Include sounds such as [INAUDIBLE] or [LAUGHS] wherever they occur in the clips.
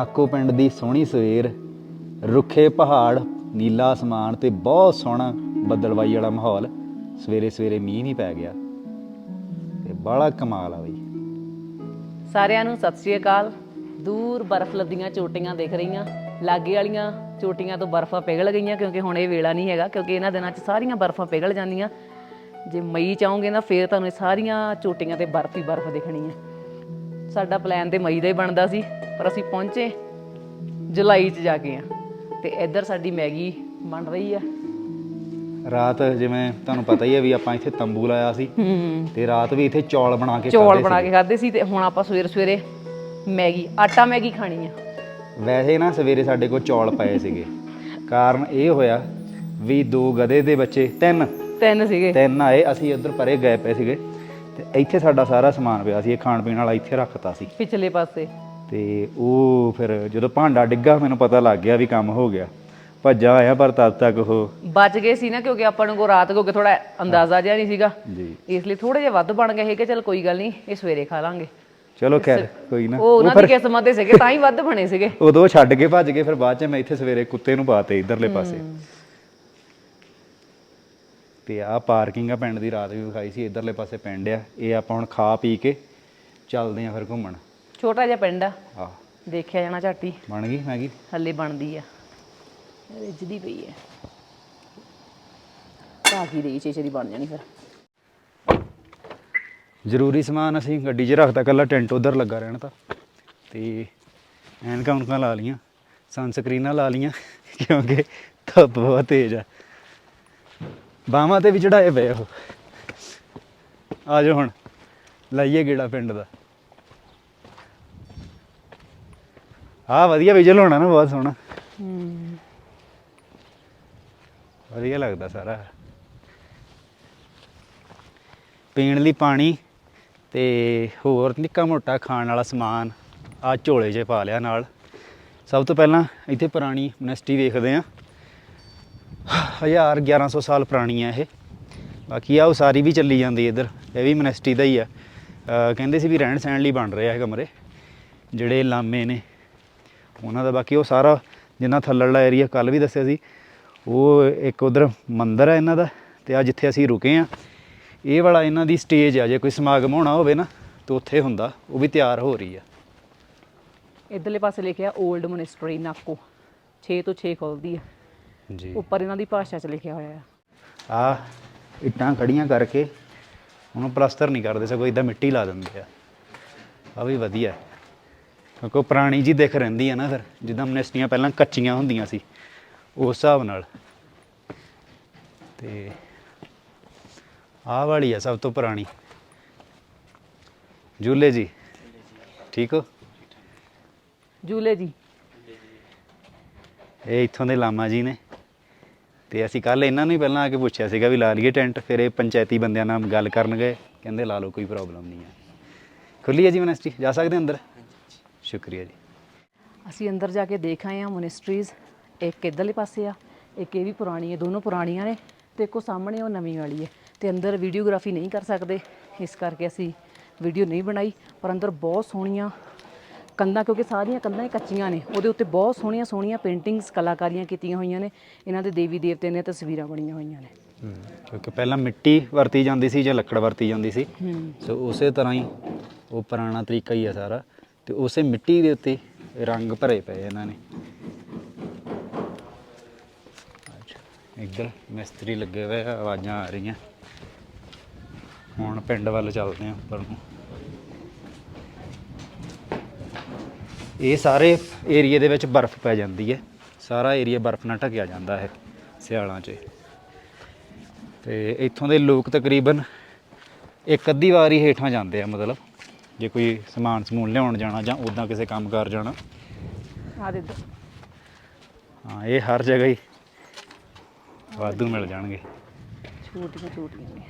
NACO ਪਿੰਡ ਦੀ ਸੋਹਣੀ ਸਵੇਰ, ਰੁੱਖੇ ਪਹਾੜ, ਨੀਲਾ ਅਸਮਾਨ ਤੇ ਬਹੁਤ ਸੋਹਣਾ ਬੱਦਲਵਾਈ ਵਾਲਾ ਮਾਹੌਲ, ਸਵੇਰੇ ਸਵੇਰੇ ਮੀਂਹ ਨਹੀਂ ਪੈ ਗਿਆ। ਤੇ ਬੜਾ ਕਮਾਲ ਆ ਬਈ। ਸਾਰਿਆਂ ਨੂੰ ਸਤਿ ਸ਼੍ਰੀ ਅਕਾਲ। ਦੂਰ ਬਰਫ਼ ਲੱਦੀਆਂ ਚੋਟੀਆਂ ਦਿਖ ਰਹੀਆਂ। ਲਾਗੇ ਵਾਲੀਆਂ ਚੋਟੀਆਂ ਤੋਂ ਬਰਫ਼ਾਂ ਪਿਘਲ ਗਈਆਂ ਕਿਉਂਕਿ ਹੁਣ ਇਹ ਵੇਲਾ ਨਹੀਂ ਹੈਗਾ, ਕਿਉਂਕਿ ਇਹਨਾਂ ਦਿਨਾਂ 'ਚ ਸਾਰੀਆਂ ਬਰਫ਼ਾਂ ਪਿਘਲ ਜਾਂਦੀਆਂ। ਜੇ ਮਈ ਚ ਆਉਂਗੇ ਨਾ, ਫੇਰ ਤੁਹਾਨੂੰ ਇਹ ਸਾਰੀਆਂ ਚੋਟੀਆਂ ਤੇ ਬਰਫ਼ ਹੀ ਬਰਫ਼ ਦਿਖਣੀ ਹੈ ਸਾਡਾ ਪਲਾਨ ਤੇ ਮਈ ਦਾ ਹੀ ਬਣਦਾ ਸੀ ਪਰ ਅਸੀਂ ਪਹੁੰਚੇ ਜੁਲਾਈ 'ਚ ਜਾ ਕੇ ਆ ਤੇ ਇੱਧਰ ਸਾਡੀ ਮੈਗੀ ਬਣ ਰਹੀ ਆ। ਰਾਤ ਜਿਵੇਂ ਤੁਹਾਨੂੰ ਪਤਾ ਹੀ ਹੈ ਵੀ ਆਪਾਂ ਇੱਥੇ ਤੰਬੂ ਲਾਇਆ ਸੀ ਤੇ ਰਾਤ ਵੀ ਇੱਥੇ ਚੌਲ ਬਣਾ ਕੇ ਚੌਲ ਖਾਧੇ ਬਣਾ ਕੇ ਖਾਦੇ ਸੀ ਤੇ ਹੁਣ ਆਪਾਂ ਸਵੇਰੇ ਸਵੇਰੇ ਮੈਗੀ ਆਟਾ ਮੈਗੀ ਖਾਣੀ ਆ। ਵੈਸੇ ਨਾ ਸਵੇਰੇ ਸਾਡੇ ਕੋਲ ਚੌਲ ਪਏ ਸੀਗੇ। ਕਾਰਨ ਇਹ ਹੋਇਆ ਵੀ ਦੋ ਗਧੇ ਦੇ ਬੱਚੇ ਤਿੰਨ। ਤਿੰਨ ਸੀਗੇ। ਤਿੰਨ ਆਏ ਅਸੀਂ ਉੱਧਰ ਪਰੇ ਗਏ ਪਏ ਸੀਗੇ। ਤੇ ਇੱਥੇ ਸਾਡਾ ਸਾਰਾ ਸਮਾਨ ਪਿਆ ਸੀ ਇਹ ਖਾਣ ਪੀਣ ਵਾਲਾ ਇੱਥੇ ਰੱਖਤਾ ਸੀ। ਪਿਛਲੇ ਪਾਸੇ। ਤੇ ਉਹ ਫਿਰ ਜਦੋਂ ਭਾਂਡਾ ਡਿੱਗਾ ਮੈਨੂੰ ਪਤਾ ਲੱਗ ਗਿਆ ਵੀ ਕੰਮ ਹੋ ਗਿਆ। ਭੱਜਾ ਆਇਆ ਪਰ ਤਦ ਤੱਕ ਉਹ ਬਚ ਗਏ ਸੀ ਨਾ ਕਿਉਂਕਿ ਆਪਾਂ ਨੂੰ ਕੋ ਰਾਤ ਕੋ ਥੋੜਾ ਅੰਦਾਜ਼ਾ ਜਿਹਾ ਨਹੀਂ ਸੀਗਾ। ਜੀ। ਇਸ ਲਈ ਥੋੜੇ ਜਿਹਾ ਵੱਧ ਬਣ ਗਏ ਕਿ ਚਲ ਕੋਈ ਗੱਲ ਨਹੀਂ ਇਹ ਸਵੇਰੇ ਖਾ ਲਾਂਗੇ। ਚਲੋ ਖੈਰ ਕੋਈ ਨਾ। ਉਹ ਉਹਨਾਂ ਦੀ ਕਿਸਮਤ ਦੇ ਸੀਗੇ ਤਾਂ ਹੀ ਵੱਧ ਬਣੇ ਸੀਗੇ। ਉਦੋਂ ਛੱਡ ਕੇ ਭੱਜ ਗਏ ਫਿਰ ਬਾਅਦ ਚ ਮੈਂ ਇੱਥੇ ਸਵੇਰੇ ਕੁੱਤੇ ਨੂੰ ਪਾਤੇ ਇਧਰਲੇ ਪਾਸੇ। ਤੇ ਆਹ ਪਾਰਕਿੰਗ ਆ ਪਿੰਡ ਦੀ ਰਾਤ ਵੀ ਵਿਖਾਈ ਸੀ ਇਧਰਲੇ ਪਾਸੇ ਪਿੰਡ ਆ। ਇਹ ਆਪਾਂ ਹੁਣ ਖਾ ਪੀ ਕੇ ਚੱਲਦੇ ਆ ਫਿਰ ਘੁੰਮਣ। ਛੋਟਾ ਜਿਹਾ ਪਿੰਡ ਆ। ਆ ਦੇਖਿਆ ਜਾਣਾ ਝਾਟੀ। ਬਣ ਗਈ ਮੈਗੀ? ਹੱਲੇ ਬਣਦੀ ਆ। ਰਿੱਝਦੀ ਪਈ ਹੈ ਬਾਕੀ ਦੇ ਚੇਚੇ ਦੀ ਬਣ ਜਾਣੀ ਫਿਰ। ਜ਼ਰੂਰੀ ਸਮਾਨ ਅਸੀਂ ਗੱਡੀ 'ਚ ਰੱਖਤਾ ਕੱਲਾ ਟੈਂਟ ਉਧਰ ਲੱਗਾ ਰਹਿਣਾ ਤਾਂ। ਤੇ ਐਨਕਾਂ ਉਨਕਾਂ ਲਾ ਲੀਆਂ ਸਨਸਕ੍ਰੀਨਾਂ ਲਾ ਲੀਆਂ ਕਿਉਂਕਿ ਧੁੱਪ ਬਹੁਤ ਤੇਜ਼ ਆ। ਬਾਹਾਂ ਤੇ ਵੀ ਚੜਾਏ ਪਏ ਉਹ। ਆ ਜਾਓ ਹੁਣ ਲਾਈਏ ਗੇੜਾ ਪਿੰਡ ਦਾ। ਆ ਵਧੀਆ ਵਿਜਲ ਹੋਣਾ ਨਾ ਬਹੁਤ ਸੋਹਣਾ। ਹੂੰ। ਵਧੀਆ ਲੱਗਦਾ ਸਾਰਾ। ਪੀਣ ਲਈ ਪਾਣੀ ਤੇ ਹੋਰ ਨਿੱਕਾ ਮੋਟਾ ਖਾਣ ਵਾਲਾ ਸਮਾਨ ਆ ਝੋਲੇ 'ਚ ਪਾ ਲਿਆ ਨਾਲ। ਸਭ ਤੋਂ ਪਹਿਲਾਂ ਇੱਥੇ ਪੁਰਾਣੀ ਯੂਨੀਵਰਸਿਟੀ ਵੇਖਦੇ ਆ। 1000 1100 ਸਾਲ ਪੁਰਾਣੀ ਹੈ ਇਹ। ਬਾਕੀ ਆ ਉਸਾਰੀ ਵੀ ਚੱਲੀ ਜਾਂਦੀ ਇੱਧਰ, ਇਹ ਵੀ ਯੂਨੀਵਰਸਿਟੀ ਦਾ ਹੀ ਆ। ਕਹਿੰਦੇ ਸੀ ਵੀ ਰਹਿਣ ਸਹਿਣ ਲਈ ਬਣ ਰਹੇ ਆ ਇਹ ਕਮਰੇ, ਜਿਹੜੇ ਲਾਮੇ ਨੇ। ਉਹਨਾਂ ਦਾ ਬਾਕੀ ਉਹ ਸਾਰਾ ਜਿੰਨਾ ਥੱਲੜਲਾ ਏਰੀਆ ਕੱਲ ਵੀ ਦੱਸਿਆ ਸੀ, ਉਹ ਇੱਕ ਉਧਰ ਮੰਦਿਰ ਹੈ ਇਹਨਾਂ ਦਾ, ਤੇ ਆ ਜਿੱਥੇ ਅਸੀਂ ਰੁਕੇ ਆ, ਇਹ ਵਾਲਾ ਇਹਨਾਂ ਦੀ ਸਟੇਜ ਆ। ਜੇ ਕੋਈ ਸਮਾਗਮ ਹੋਣਾ ਹੋਵੇ ਨਾ, ਤਾਂ ਉੱਥੇ ਹੁੰਦਾ, ਉਹ ਵੀ ਤਿਆਰ ਹੋ ਰਹੀ ਆ। ਇਧਰਲੇ ਪਾਸੇ ਲਿਖਿਆ 올ਡ ਮੋਨਿਸਟਰੀ ਨਾਕੋ। 6 ਤੋਂ 6 ਖੋਲਦੀ ਆ। ਜੀ। ਉੱਪਰ ਇਹਨਾਂ ਦੀ ਭਾਸ਼ਾ 'ਚ ਲਿਖਿਆ ਹੋਇਆ ਆ। ਆ ਇੱਟਾਂ ਖੜੀਆਂ ਕਰਕੇ ਉਹਨੂੰ ਪਲਾਸਟਰ ਨਹੀਂ ਕਰਦੇ ਸਗੋਂ ਇਦਾਂ ਮਿੱਟੀ ਲਾ ਦਿੰਦੇ ਆ। ਆ ਵੀ ਵਧੀਆ। ਕਿਉਂਕਿ ਉਹ ਪੁਰਾਣੀ ਜੀ ਦਿਖ ਰਹਿੰਦੀ ਆ ਨਾ ਫਿਰ ਜਿੱਦਾਂ ਮਨਿਸਟੀਆਂ ਪਹਿਲਾਂ ਕੱਚੀਆਂ ਹੁੰਦੀਆਂ ਸੀ ਉਸ ਹਿਸਾਬ ਨਾਲ। ਤੇ ਆਹ ਵਾਲੀ ਆ ਸਭ ਤੋਂ ਪੁਰਾਣੀ। ਜੂਲੇ ਜੀ ਠੀਕ ਹੋ? ਜੂਲੇ ਜੀ। ਇਹ ਇੱਥੋਂ ਦੇ ਲਾਮਾ ਜੀ ਨੇ। ਤੇ ਅਸੀਂ ਕੱਲ ਇਹਨਾਂ ਨੂੰ ਹੀ ਪਹਿਲਾਂ ਆ ਕੇ ਪੁੱਛਿਆ ਸੀਗਾ ਵੀ ਲਾ ਲਈਏ ਟੈਂਟ, ਫਿਰ ਇਹ ਪੰਚਾਇਤੀ ਬੰਦਿਆਂ ਨਾਲ ਗੱਲ ਕਰਨ ਗਏ ਕਹਿੰਦੇ ਲਾ ਲਓ, ਕੋਈ ਪ੍ਰੋਬਲਮ ਨਹੀਂ ਹੈ। ਖੁੱਲੀ ਹੈ ਜੀ ਯੂਨੀਵਰਸਿਟੀ ਜਾ ਸਕਦੇ ਅੰਦਰ? ਸ਼ੁਕਰੀਆ ਜੀ। ਅਸੀਂ ਅੰਦਰ ਜਾ ਕੇ ਦੇਖ ਆਏ ਆ ਮੋਨੈਸਟਰੀਜ਼ ਇੱਕ ਇਧਰਲੇ ਪਾਸੇ ਆ, ਇੱਕ ਇਹ ਵੀ ਪੁਰਾਣੀ ਹੈ, ਦੋਨੋਂ ਪੁਰਾਣੀਆਂ ਨੇ। ਤੇ ਇੱਕੋ ਸਾਹਮਣੇ ਉਹ ਨਵੀਂ ਵਾਲੀ ਹੈ। ਤੇ ਅੰਦਰ ਵੀਡੀਓਗ੍ਰਾਫੀ ਨਹੀਂ ਕਰ ਸਕਦੇ, ਇਸ ਕਰਕੇ ਅਸੀਂ ਵੀਡੀਓ ਨਹੀਂ ਬਣਾਈ, ਪਰ ਅੰਦਰ ਬਹੁਤ ਸੋਹਣੀਆਂ ਕੰਧਾਂ ਕਿਉਂਕਿ ਸਾਰੀਆਂ ਕੰਧਾਂ ਹੀ ਕੱਚੀਆਂ ਨੇ। ਉਹਦੇ ਉੱਤੇ ਬਹੁਤ ਸੋਹਣੀਆਂ ਸੋਹਣੀਆਂ ਪੇਂਟਿੰਗਸ ਕਲਾਕਾਰੀਆਂ ਕੀਤੀਆਂ ਹੋਈਆਂ ਨੇ। ਇਹਨਾਂ ਦੇ ਦੇਵੀ ਦੇਵਤੇ ਦੀਆਂ ਤਸਵੀਰਾਂ ਬਣੀਆਂ ਹੋਈਆਂ ਨੇ। ਕਿਉਂਕਿ ਪਹਿਲਾਂ ਮਿੱਟੀ ਵਰਤੀ ਜਾਂਦੀ ਸੀ ਜਾਂ ਲੱਕੜ ਵਰਤੀ ਜਾਂਦੀ ਸੀ। ਸੋ ਉਸੇ ਤਰ੍ਹਾਂ ਹੀ ਉਹ ਪੁਰਾਣਾ ਤਰੀਕਾ ਹੀ ਆ ਸਾਰਾ। ਤੇ ਉਸੇ ਮਿੱਟੀ ਦੇ ਉੱਤੇ ਰੰਗ ਭਰੇ ਪਏ ਇਹਨਾਂ ਨੇ। ਇੱਧਰ ਮਿਸਤਰੀ ਲੱਗੇ ਹੋਏ ਆ ਆਵਾਜ਼ਾਂ ਆ ਰਹੀਆਂ। ਹੁਣ ਪਿੰਡ ਵੱਲ ਚੱਲਦੇ ਆ ਉੱਪਰ ਨੂੰ। ਇਹ ਸਾਰੇ ਏਰੀਏ ਦੇ ਵਿੱਚ ਬਰਫ਼ ਪੈ ਜਾਂਦੀ ਹੈ। ਸਾਰਾ ਏਰੀਆ ਬਰਫ਼ ਨਾਲ ਢਕਿਆ ਜਾਂਦਾ ਹੈ ਸਿਆਲਾਂ 'ਚ। ਤੇ ਇੱਥੋਂ ਦੇ ਲੋਕ ਤਕਰੀਬਨ ਇੱਕ ਅੱਧੀ ਵਾਰੀ ਹੇਠਾਂ ਜਾਂਦੇ ਆ ਮਤਲਬ ਜੇ ਕੋਈ ਸਮਾਨ ਸਮੂਨ ਲਿਆਉਣ ਜਾਣਾ ਜਾਂ ਉਦਾਂ ਕਿਸੇ ਕੰਮ ਕਰ ਜਾਣਾ। ਆ ਦੇ ਹਾਂ ਇਹ ਹਰ ਜਗ੍ਹਾ ਹੀ ਵਾਧੂ ਮਿਲ ਜਾਣਗੇ। ਛੋਟੀਆਂ ਛੋਟੀਆਂ ਨੇ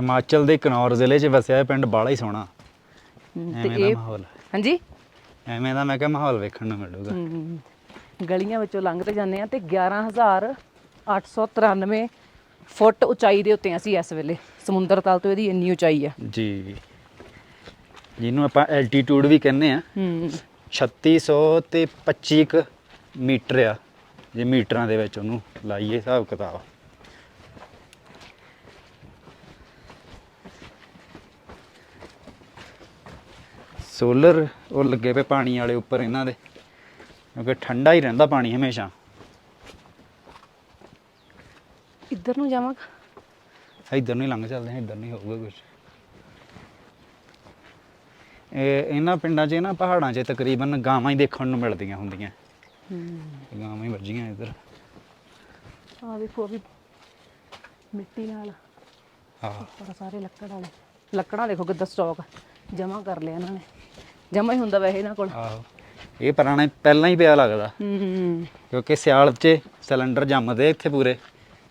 ਹਿਮਾਚਲ ਦੇ ਕਨੌਰ ਜ਼ਿਲ੍ਹੇ 'ਚ ਵਸਿਆ ਇਹ ਪਿੰਡ ਬਾਲਾ ਹੀ ਸੋਹਣਾ। ਹੂੰ, ਐਵੇਂ ਦਾ ਮਾਹੌਲ। ਹਾਂਜੀ? ਐਵੇਂ ਦਾ ਮੈਂ ਕਿਹਾ ਮਾਹੌਲ ਵੇਖਣ ਨੂੰ ਮਿਲੂਗਾ। ਹਮ, ਗਲੀਆਂ ਵਿੱਚੋਂ ਲੰਘਦੇ ਜਾਂਦੇ ਆ ਤੇ 11893 ਫੁੱਟ ਉਚਾਈ ਦੇ ਉੱਤੇ ਹਾਂ ਅਸੀਂ ਇਸ ਵੇਲੇ। ਸਮੁੰਦਰ ਤਲ ਤੋਂ ਇਹਦੀ ਇੰਨੀ ਉਚਾਈ ਆ। ਜੀ। ਜਿਹਨੂੰ ਆਪਾਂ ਐਲਟੀਟਿਊਡ ਵੀ ਕਹਿੰਦੇ ਆ ਹੂੰ। 3600 ਤੇ 25 ਕੁ ਮੀਟਰ ਆ। ਜੇ ਮੀਟਰਾਂ ਦੇ ਵਿੱਚ ਉਹਨੂੰ ਲਾਈਏ ਹਿਸਾਬ ਕਿਤਾਬ। ਸੋਲਰ ਉਹ ਲੱਗੇ ਪਏ ਪਾਣੀ ਵਾਲੇ ਉੱਪਰ ਇਹਨਾਂ ਦੇ ਕਿਉਂਕਿ ਠੰਡਾ ਹੀ ਰਹਿੰਦਾ ਪਾਣੀ ਹਮੇਸ਼ਾ। ਇੱਧਰ ਨੂੰ ਜਾਵਾਂਗਾ ਇੱਧਰ ਨਹੀਂ ਲੰਘ ਚੱਲਦੇ ਹਾਂ ਇੱਧਰ ਨਹੀਂ ਹੋਊਗਾ ਕੁਝ ਇਹ ਇਹਨਾਂ ਪਿੰਡਾਂ 'ਚ ਨਾ ਪਹਾੜਾਂ 'ਚ ਤਕਰੀਬਨ ਗਾਵਾਂ ਹੀ ਦੇਖਣ ਨੂੰ ਮਿਲਦੀਆਂ ਹੁੰਦੀਆਂ। ਹੂੰ। ਗਾਵਾਂ ਹੀ ਵੱਜੀਆਂ ਇੱਧਰ। ਆ ਵੇਖੋ ਅਭੀ ਮਿੱਟੀ ਨਾਲ। ਪਰ ਸਾਰੇ ਲੱਕੜ ਵਾਲੇ। ਲੱਕੜਾਂ ਦੇਖੋ ਕਿੱਦਾਂ ਸਟਾਕ ਜਮਾ ਕਰ ਲਿਆ ਇਹਨਾਂ ਨੇ। ਜਮਾ ਹੀ ਹੁੰਦਾ ਵੈਸੇ ਇਹਨਾਂ ਕੋਲ। ਆਹੋ। ਇਹ ਪੁਰਾਣਾ ਪਹਿਲਾਂ ਹੀ ਪਿਆ ਲੱਗਦਾ। ਹੂੰ ਕਿਉਂਕਿ ਸਿਆਲ 'ਚ ਸਿਲੰਡਰ ਜੰਮਦੇ ਇੱਥੇ ਪੂਰੇ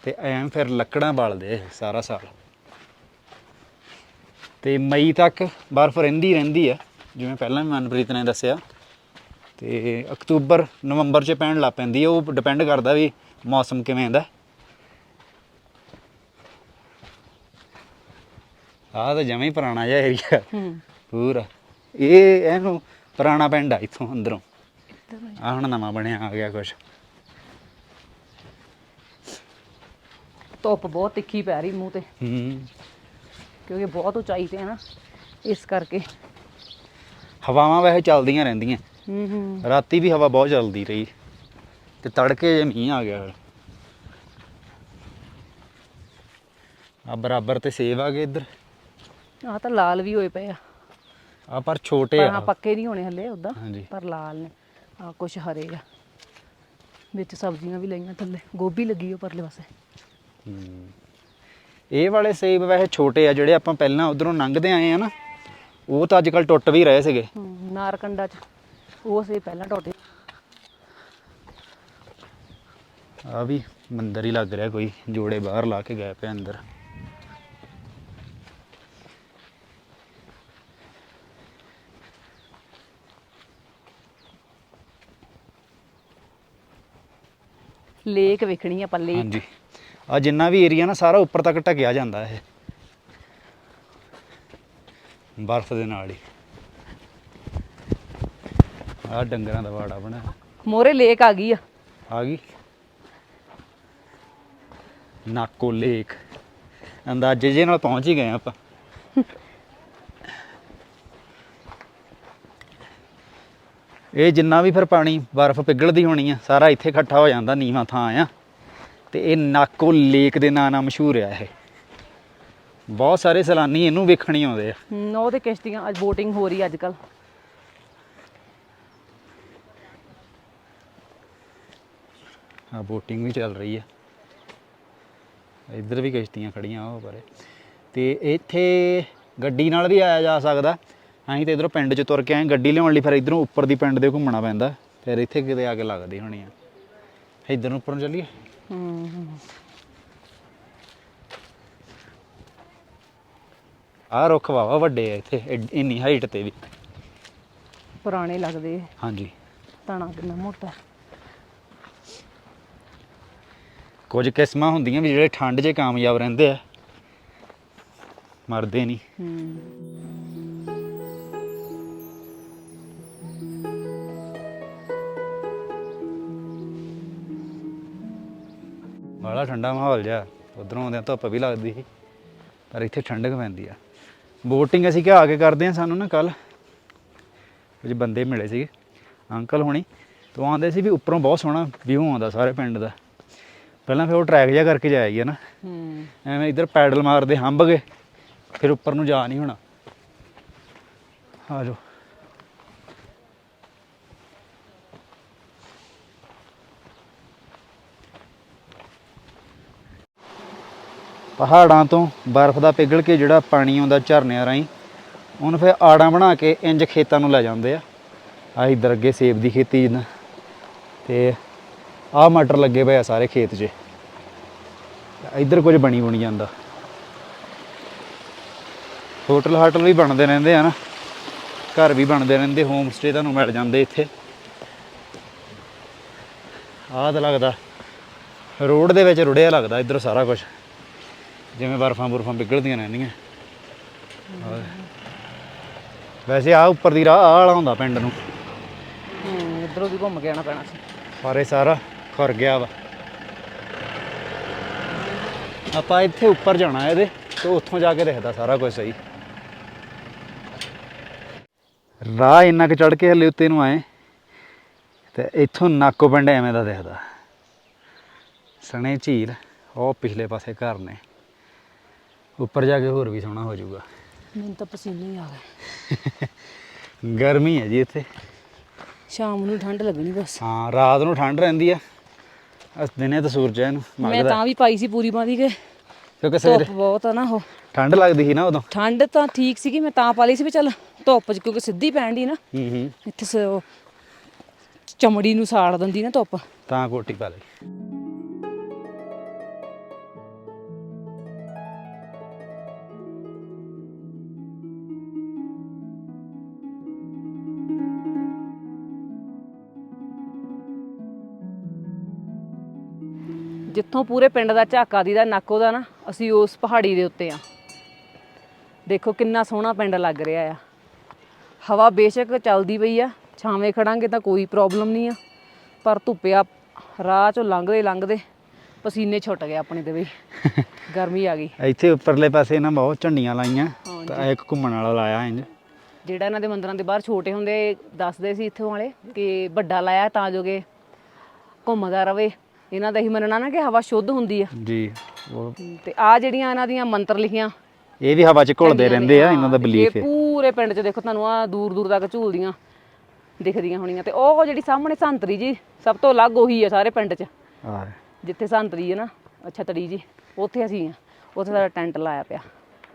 ਤੇ ਐਂ ਫਿਰ ਲੱਕੜਾਂ ਬਾਲਦੇ ਸਾਰਾ ਸਾਲ। ਤੇ ਮਈ ਤੱਕ ਬਰਫ਼ ਰਹਿੰਦੀ ਰਹਿੰਦੀ ਆ ਜਿਵੇਂ ਪਹਿਲਾਂ ਵੀ ਮਨਪ੍ਰੀਤ ਨੇ ਦੱਸਿਆ। ਤੇ ਅਕਤੂਬਰ ਨਵੰਬਰ 'ਚ ਪੈਣ ਲੱਗ ਪੈਂਦੀ ਆ ਉਹ ਡਿਪੈਂਡ ਕਰਦਾ ਵੀ ਮੌਸਮ ਕਿਵੇਂ ਦਾ। ਆਹ ਤਾਂ ਜਮਾਂ ਹੀ ਪੁਰਾਣਾ ਜਿਹਾ ਏਰੀਆ ਹੂੰ। ਪੂਰਾ। ਇਹ ਇਹਨੂੰ ਪੁਰਾਣਾ ਪਿੰਡ ਆ ਇੱਥੋਂ ਅੰਦਰੋਂ। ਆ ਹੁਣ ਨਵਾਂ ਬਣਿਆ ਆ ਗਿਆ ਕੁਝ ਧੁੱਪ ਬਹੁਤ ਤਿੱਖੀ ਪੈ ਰਹੀ ਮੂੰਹ ਤੇ। ਹੂੰ। ਕਿਉਂਕਿ ਬਹੁਤ ਉਚਾਈ ਤੇ ਹੈ ਨਾ ਇਸ ਕਰਕੇ। ਹਵਾਵਾਂ ਵੈਸੇ ਚੱਲਦੀਆਂ ਰਹਿੰਦੀਆਂ। ਹੂੰ ਹੂੰ। ਰਾਤੀ ਵੀ ਹਵਾ ਬਹੁਤ ਚੱਲਦੀ ਰਹੀ। ਤੇ ਤੜਕੇ ਜੇ ਮੀਂਹ ਆ ਗਿਆ। ਆ ਬਰਾਬਰ ਤੇ ਸੇਵ ਆ ਗਏ ਇੱਧਰ। ਆ ਤਾਂ ਲਾਲ ਵੀ ਹੋਏ ਪਏ ਆ। ਆ ਪਰ ਛੋਟੇ ਪਰ ਆ। ਹਾਂ ਪੱਕੇ ਨਹੀਂ ਹੋਣੇ ਹੱਲੇ ਉਦਾਂ ਹਾਂਜੀ। ਪਰ ਲਾਲ ਨੇ। ਆ ਕੁਛ ਹਰੇ ਆ। ਵਿੱਚ ਸਬਜ਼ੀਆਂ ਵੀ ਲਈਆਂ ਥੱਲੇ। ਗੋਭੀ ਲੱਗੀ ਉਹ ਪਰਲੇ ਪਾਸੇ। ਹੂੰ। ਇਹ ਵਾਲੇ ਸੇਬ ਵੈਸੇ ਛੋਟੇ ਆ ਜਿਹੜੇ ਆਪਾਂ ਪਹਿਲਾਂ ਉਧਰੋਂ ਲੰਘਦੇ ਆਏ ਆ ਨਾ ਉਹ ਤਾਂ ਅੱਜ ਕੱਲ ਟੁੱਟ ਵੀ ਰਹੇ ਸੀਗੇ। ਨਾਰਕੰਡਾ ਚ। ਉਹ ਸੇ ਪਹਿਲਾਂ ਟੋਟੇ ਆ ਵੀ ਮੰਦਰ ਹੀ ਲੱਗ ਰਿਹਾ ਕੋਈ ਜੋੜੇ ਬਾਹਰ ਲਾ ਕੇ ਗਏ ਪਏ ਅੰਦਰ। ਲੇਕ ਵੇਖਣੀ ਆ ਪੱਲੇ ਹਾਂਜੀ। ਆ ਜਿੰਨਾ ਵੀ ਏਰੀਆ ਨਾ ਸਾਰਾ ਉੱਪਰ ਤੱਕ ਢਕਿਆ ਜਾਂਦਾ ਇਹ। ਬਰਫ਼ ਦੇ ਨਾਲ ਹੀ। ਆ ਡੰਗਰਾਂ ਦਾ ਵਾੜਾ ਬਣਿਆ ਮੋਰੇ ਲੇਕ ਆ ਗਈ ਆ। ਆ ਗਈ। ਨਾਕੋ ਲੇਕ। ਅੰਦਾਜ਼ੇ ਜੇ ਨਾਲ ਪਹੁੰਚ ਹੀ ਗਏ ਆਪਾਂ। ਇਹ ਜਿੰਨਾ ਵੀ ਫਿਰ ਪਾਣੀ ਬਰਫ਼ ਪਿਘਲਦੀ ਹੋਣੀ ਆ ਸਾਰਾ ਇੱਥੇ ਇਕੱਠਾ ਹੋ ਜਾਂਦਾ ਨੀਵਾਂ ਥਾਂ ਆ। ਤੇ ਇਹ ਨਾਕੋ ਲੇਕ ਦੇ ਨਾਂ ਨਾਲ ਮਸ਼ਹੂਰ ਆ ਇਹ। ਬਹੁਤ ਸਾਰੇ ਸੈਲਾਨੀ ਇਹਨੂੰ ਵੇਖਣ ਹੀ ਆਉਂਦੇ ਆ। ਉਹ ਤੇ ਕਿਸ਼ਤੀਆਂ ਅੱਜ ਬੋਟਿੰਗ ਹੋ ਰਹੀ ਅੱਜ ਕੱਲ ਆ ਬੋਟਿੰਗ ਵੀ ਚੱਲ ਰਹੀ ਆ। ਇੱਧਰ ਵੀ ਕਿਸ਼ਤੀਆਂ ਖੜੀਆਂ ਉਹ ਪਰੇ। ਤੇ ਇੱਥੇ ਗੱਡੀ ਨਾਲ ਵੀ ਆਇਆ ਜਾ ਸਕਦਾ। ਅਸੀਂ ਤੇ ਇਧਰੋਂ ਪਿੰਡ 'ਚ ਤੁਰ ਕੇ ਆਏ ਗੱਡੀ ਲਿਆਉਣ ਲਈ ਫਿਰ ਇਧਰੋਂ ਉੱਪਰ ਦੀ ਪਿੰਡ ਦੇ ਘੁੰਮਣਾ ਪੈਂਦਾ। ਫਿਰ ਇੱਥੇ ਕਿਤੇ ਆ ਕੇ ਲੱਗਦੀ ਹੋਣੀ ਆ। ਇਧਰ ਨੂੰ ਉੱਪਰ ਨੂੰ ਚੱਲੀਏ। ਹੂੰ ਹੂੰ ਆਹ ਰੁੱਖ ਵਾਵਾ ਵੱਡੇ ਆ ਇੱਥੇ ਐਡ- ਇੰਨੀ ਹਾਈਟ ਤੇ ਵੀ। ਪੁਰਾਣੇ ਲੱਗਦੇ ਹਾਂਜੀ। ਤਣਾ ਕਿੰਨਾ ਮੋਟਾ। ਕੁਝ ਕਿਸਮਾਂ ਹੁੰਦੀਆਂ ਵੀ ਜਿਹੜੇ ਠੰਡ 'ਚ ਕਾਮਯਾਬ ਰਹਿੰਦੇ ਆ। ਮਰਦੇ ਨਹੀਂ ਹੂੰ। ਬੜਾ ਠੰਡਾ ਮਾਹੌਲ ਜਿਹਾ। ਉਧਰੋਂ ਆਉਂਦਿਆਂ ਧੁੱਪ ਵੀ ਲੱਗਦੀ ਸੀ ਪਰ ਇੱਥੇ ਠੰਡਕ ਪੈਂਦੀ ਆ। ਬੋਟਿੰਗ ਅਸੀਂ ਕਿਹਾ ਆ ਕੇ ਕਰਦੇ ਆ ਸਾਨੂੰ ਨਾ ਕੱਲ ਕੁਝ ਬੰਦੇ ਮਿਲੇ ਸੀਗੇ ਅੰਕਲ ਹੋਣੀ। ਤੋਂ ਆਂਦੇ ਸੀ ਵੀ ਉੱਪਰੋਂ ਬਹੁਤ ਸੋਹਣਾ ਵਿਊ ਆਉਂਦਾ ਸਾਰੇ ਪਿੰਡ ਦਾ। ਪਹਿਲਾਂ ਫਿਰ ਉਹ ਟਰੈਕ ਜਿਹਾ ਕਰਕੇ ਜਾਇਆ ਨਾ। ਹੂੰ। ਐਵੇਂ ਇੱਧਰ ਪੈਡਲ ਮਾਰਦੇ ਹੰਬ ਗਏ ਫਿਰ ਉੱਪਰ ਨੂੰ ਜਾ ਨਹੀਂ ਹੋਣਾ। ਆ ਜਾਓ। ਪਹਾੜਾਂ ਤੋਂ ਬਰਫ਼ ਦਾ ਪਿਘਲ ਕੇ ਜਿਹੜਾ ਪਾਣੀ ਆਉਂਦਾ ਝਰਨਿਆਂ ਰਾਹੀਂ, ਉਹਨੂੰ ਫਿਰ ਆੜਾਂ ਬਣਾ ਕੇ ਇੰਜ ਖੇਤਾਂ ਨੂੰ ਲੈ ਜਾਂਦੇ ਆ। ਆ ਇੱਧਰ ਅੱਗੇ ਸੇਬ ਦੀ ਖੇਤੀ ਜਿੱਦਾਂ। ਤੇ ਆਹ ਮਟਰ ਲੱਗੇ ਪਏ ਆ ਸਾਰੇ ਖੇਤ 'ਚ। ਇੱਧਰ ਕੁਝ ਬਣੀ ਬੁਣੀ ਜਾਂਦਾ। ਹੋਟਲ ਹਾਟਲ ਵੀ ਬਣਦੇ ਰਹਿੰਦੇ ਆ ਨਾ। ਘਰ ਵੀ ਬਣਦੇ ਰਹਿੰਦੇ ਹੋਮ ਸਟੇ ਤੁਹਾਨੂੰ ਮਿਲ ਜਾਂਦੇ ਇੱਥੇ। ਆਹ ਤਾਂ ਲੱਗਦਾ, ਰੋਡ ਦੇ ਵਿੱਚ ਰੁੜਿਆ ਲੱਗਦਾ ਇੱਧਰ ਸਾਰਾ ਕੁਝ। ਜਿਵੇਂ ਬਰਫਾਂ ਬਰਫਾਂ ਪਿਘਲਦੀਆਂ ਰਹਿੰਦੀਆਂ। ਹੋਰ। ਵੈਸੇ ਆ ਉੱਪਰ ਦੀ ਰਾਹ ਆਹ ਵਾਲਾ ਹੁੰਦਾ ਪਿੰਡ ਨੂੰ। ਹੂੰ ਇਧਰੋਂ ਦੀ ਘੁੰਮ ਕੇ ਆਉਣਾ ਪੈਣਾ ਸੀ। ਇਹ ਸਾਰਾ ਖੁਰ ਗਿਆ ਵਾ। ਆਪਾਂ ਇੱਥੇ ਉੱਪਰ ਜਾਣਾ ਇਹਦੇ ਤੇ ਉੱਥੋਂ ਜਾ ਕੇ ਦੇਖਦਾ ਸਾਰਾ ਕੁਝ ਸਹੀ। ਰਾਹ ਇੰਨਾ ਕੁ ਚੜ ਕੇ ਹਲੇ ਉੱਤੇ ਨੂੰ ਆਏ ਤੇ ਇੱਥੋਂ ਨਾਕੋ ਪਿੰਡ ਐਵੇਂ ਦਾ ਦਿਖਦਾ। ਸਣੇ ਝੀਲ ਉਹ ਪਿਛਲੇ ਪਾਸੇ ਘਰ ਨੇ। ਉੱਪਰ ਜਾ ਕੇ ਹੋਰ ਵੀ ਸੋਹਣਾ ਹੋ ਜਾਊਗਾ। ਮੈਨੂੰ ਤਾਂ ਪਸੀਨੇ ਹੀ ਆ ਗਏ [LAUGHS] ਗਰਮੀ ਹੈ ਜੀ ਇੱਥੇ। ਸ਼ਾਮ ਨੂੰ ਠੰਡ ਲੱਗਣੀ ਬਸ। ਹਾਂ ਰਾਤ ਨੂੰ ਠੰਡ ਰਹਿੰਦੀ ਆ। ਅਸ ਦਿਨੇ ਤਾਂ ਸੂਰਜ ਇਹਨੂੰ ਮੈਂ ਮੰਗਦਾ। ਤਾਂ ਵੀ ਪਾਈ ਸੀ ਪੂਰੀ ਬਾਂਦੀ ਕੇ ਕਿਉਂਕਿ ਸਵੇਰੇ ਧੁੱਪ ਬਹੁਤ ਆ ਨਾ ਉਹ। ਠੰਡ ਲੱਗਦੀ ਸੀ ਨਾ ਉਦੋਂ। ਠੰਡ ਤਾਂ ਠੀਕ ਸੀਗੀ ਮੈਂ ਤਾਂ ਪਾ ਲਈ ਸੀ ਵੀ ਚੱਲ ਧੁੱਪ 'ਚ ਕਿਉਂਕਿ ਸਿੱਧੀ ਪੈਣ ਦੀ ਨਾ। ਹੂੰ ਹੂੰ। ਇੱਥੇ ਸ- ਉਹ ਚਮੜੀ ਨੂੰ ਸਾੜ ਦਿੰਦੀ ਨਾ ਧੁੱਪ। ਤਾਂ ਕੋਟੀ ਪਾ ਲਈ। ਜਿੱਥੋਂ ਪੂਰੇ ਪਿੰਡ ਦਾ ਝਾਕਾ ਦੀ ਦਾ ਨਾਕੋ ਦਾ ਨਾ ਅਸੀਂ ਉਸ ਪਹਾੜੀ ਦੇ ਉੱਤੇ ਆ। ਦੇਖੋ ਕਿੰਨਾ ਸੋਹਣਾ ਪਿੰਡ ਲੱਗ ਰਿਹਾ ਆ। ਹਵਾ ਬੇਸ਼ੱਕ ਚੱਲਦੀ ਪਈ ਆ ਛਾਵੇਂ ਖੜਾਂਗੇ ਤਾਂ ਕੋਈ ਪ੍ਰੋਬਲਮ ਨਹੀਂ ਆ। ਪਰ ਧੁੱਪਿਆ ਰਾਹ ਚੋਂ ਲੰਘਦੇ ਲੰਘਦੇ ਪਸੀਨੇ ਛੁੱਟ ਗਏ ਆਪਣੇ ਤੇ ਬਈ [LAUGHS] ਗਰਮੀ ਆ ਗਈ। ਇੱਥੇ ਉੱਪਰਲੇ ਪਾਸੇ ਨਾ ਬਹੁਤ ਝੰਡੀਆਂ ਲਾਈਆਂ। ਤਾਂ ਇੱਕ ਘੁੰਮਣ ਵਾਲਾ ਲਾਇਆ ਇੰਜ ਜਿਹੜਾ ਇਹਨਾਂ ਦੇ ਮੰਦਰਾਂ ਦੇ ਬਾਹਰ ਛੋਟੇ ਹੁੰਦੇ ਦੱਸਦੇ ਸੀ ਇੱਥੋਂ ਵਾਲੇ ਕਿ ਵੱਡਾ ਲਾਇਆ ਤਾਂ ਜੋ ਕਿ ਘੁੰਮਦਾ ਰਵੇ। ਇਹਨਾਂ ਦਾ ਹੀ ਮੰਨਣਾ ਨਾ ਕਿ ਹਵਾ ਸ਼ੁੱਧ ਹੁੰਦੀ ਆ। ਜੀ ਉਹ ਤੇ ਆ ਜਿਹੜੀਆਂ ਇਹਨਾਂ ਦੀਆਂ ਮੰਤਰ ਲਿਖੀਆਂ ਇਹ ਵੀ ਹਵਾ 'ਚ ਘੁਲਦੇ ਰਹਿੰਦੇ ਆ ਇਹਨਾਂ ਦਾ ਹਾਂ, ਬਲੀਫ ਇਹ ਹੈ। ਪੂਰੇ ਪਿੰਡ 'ਚ ਦੇਖੋ ਤੁਹਾਨੂੰ ਆ ਦੂਰ ਦੂਰ ਤੱਕ ਝੂਲਦੀਆਂ ਦਿਖਦੀਆਂ ਹੋਣੀਆਂ। ਤੇ ਉਹ ਜਿਹੜੀ ਸਾਹਮਣੇ ਸੰਤਰੀ ਜੀ ਸਭ ਤੋਂ ਅਲੱਗ ਉਹੀ ਆ ਸਾਰੇ ਪਿੰਡ 'ਚ। ਆ ਜਿੱਥੇ ਸੰਤਰੀ ਹੈ ਨਾ ਅੱਛਾ ਤੜੀ ਜੀ ਉੱਥੇ ਅਸੀਂ ਆ ਉੱਥੇ ਸਾਡਾ ਟੈਂਟ ਲਾਇਆ ਪਿਆ।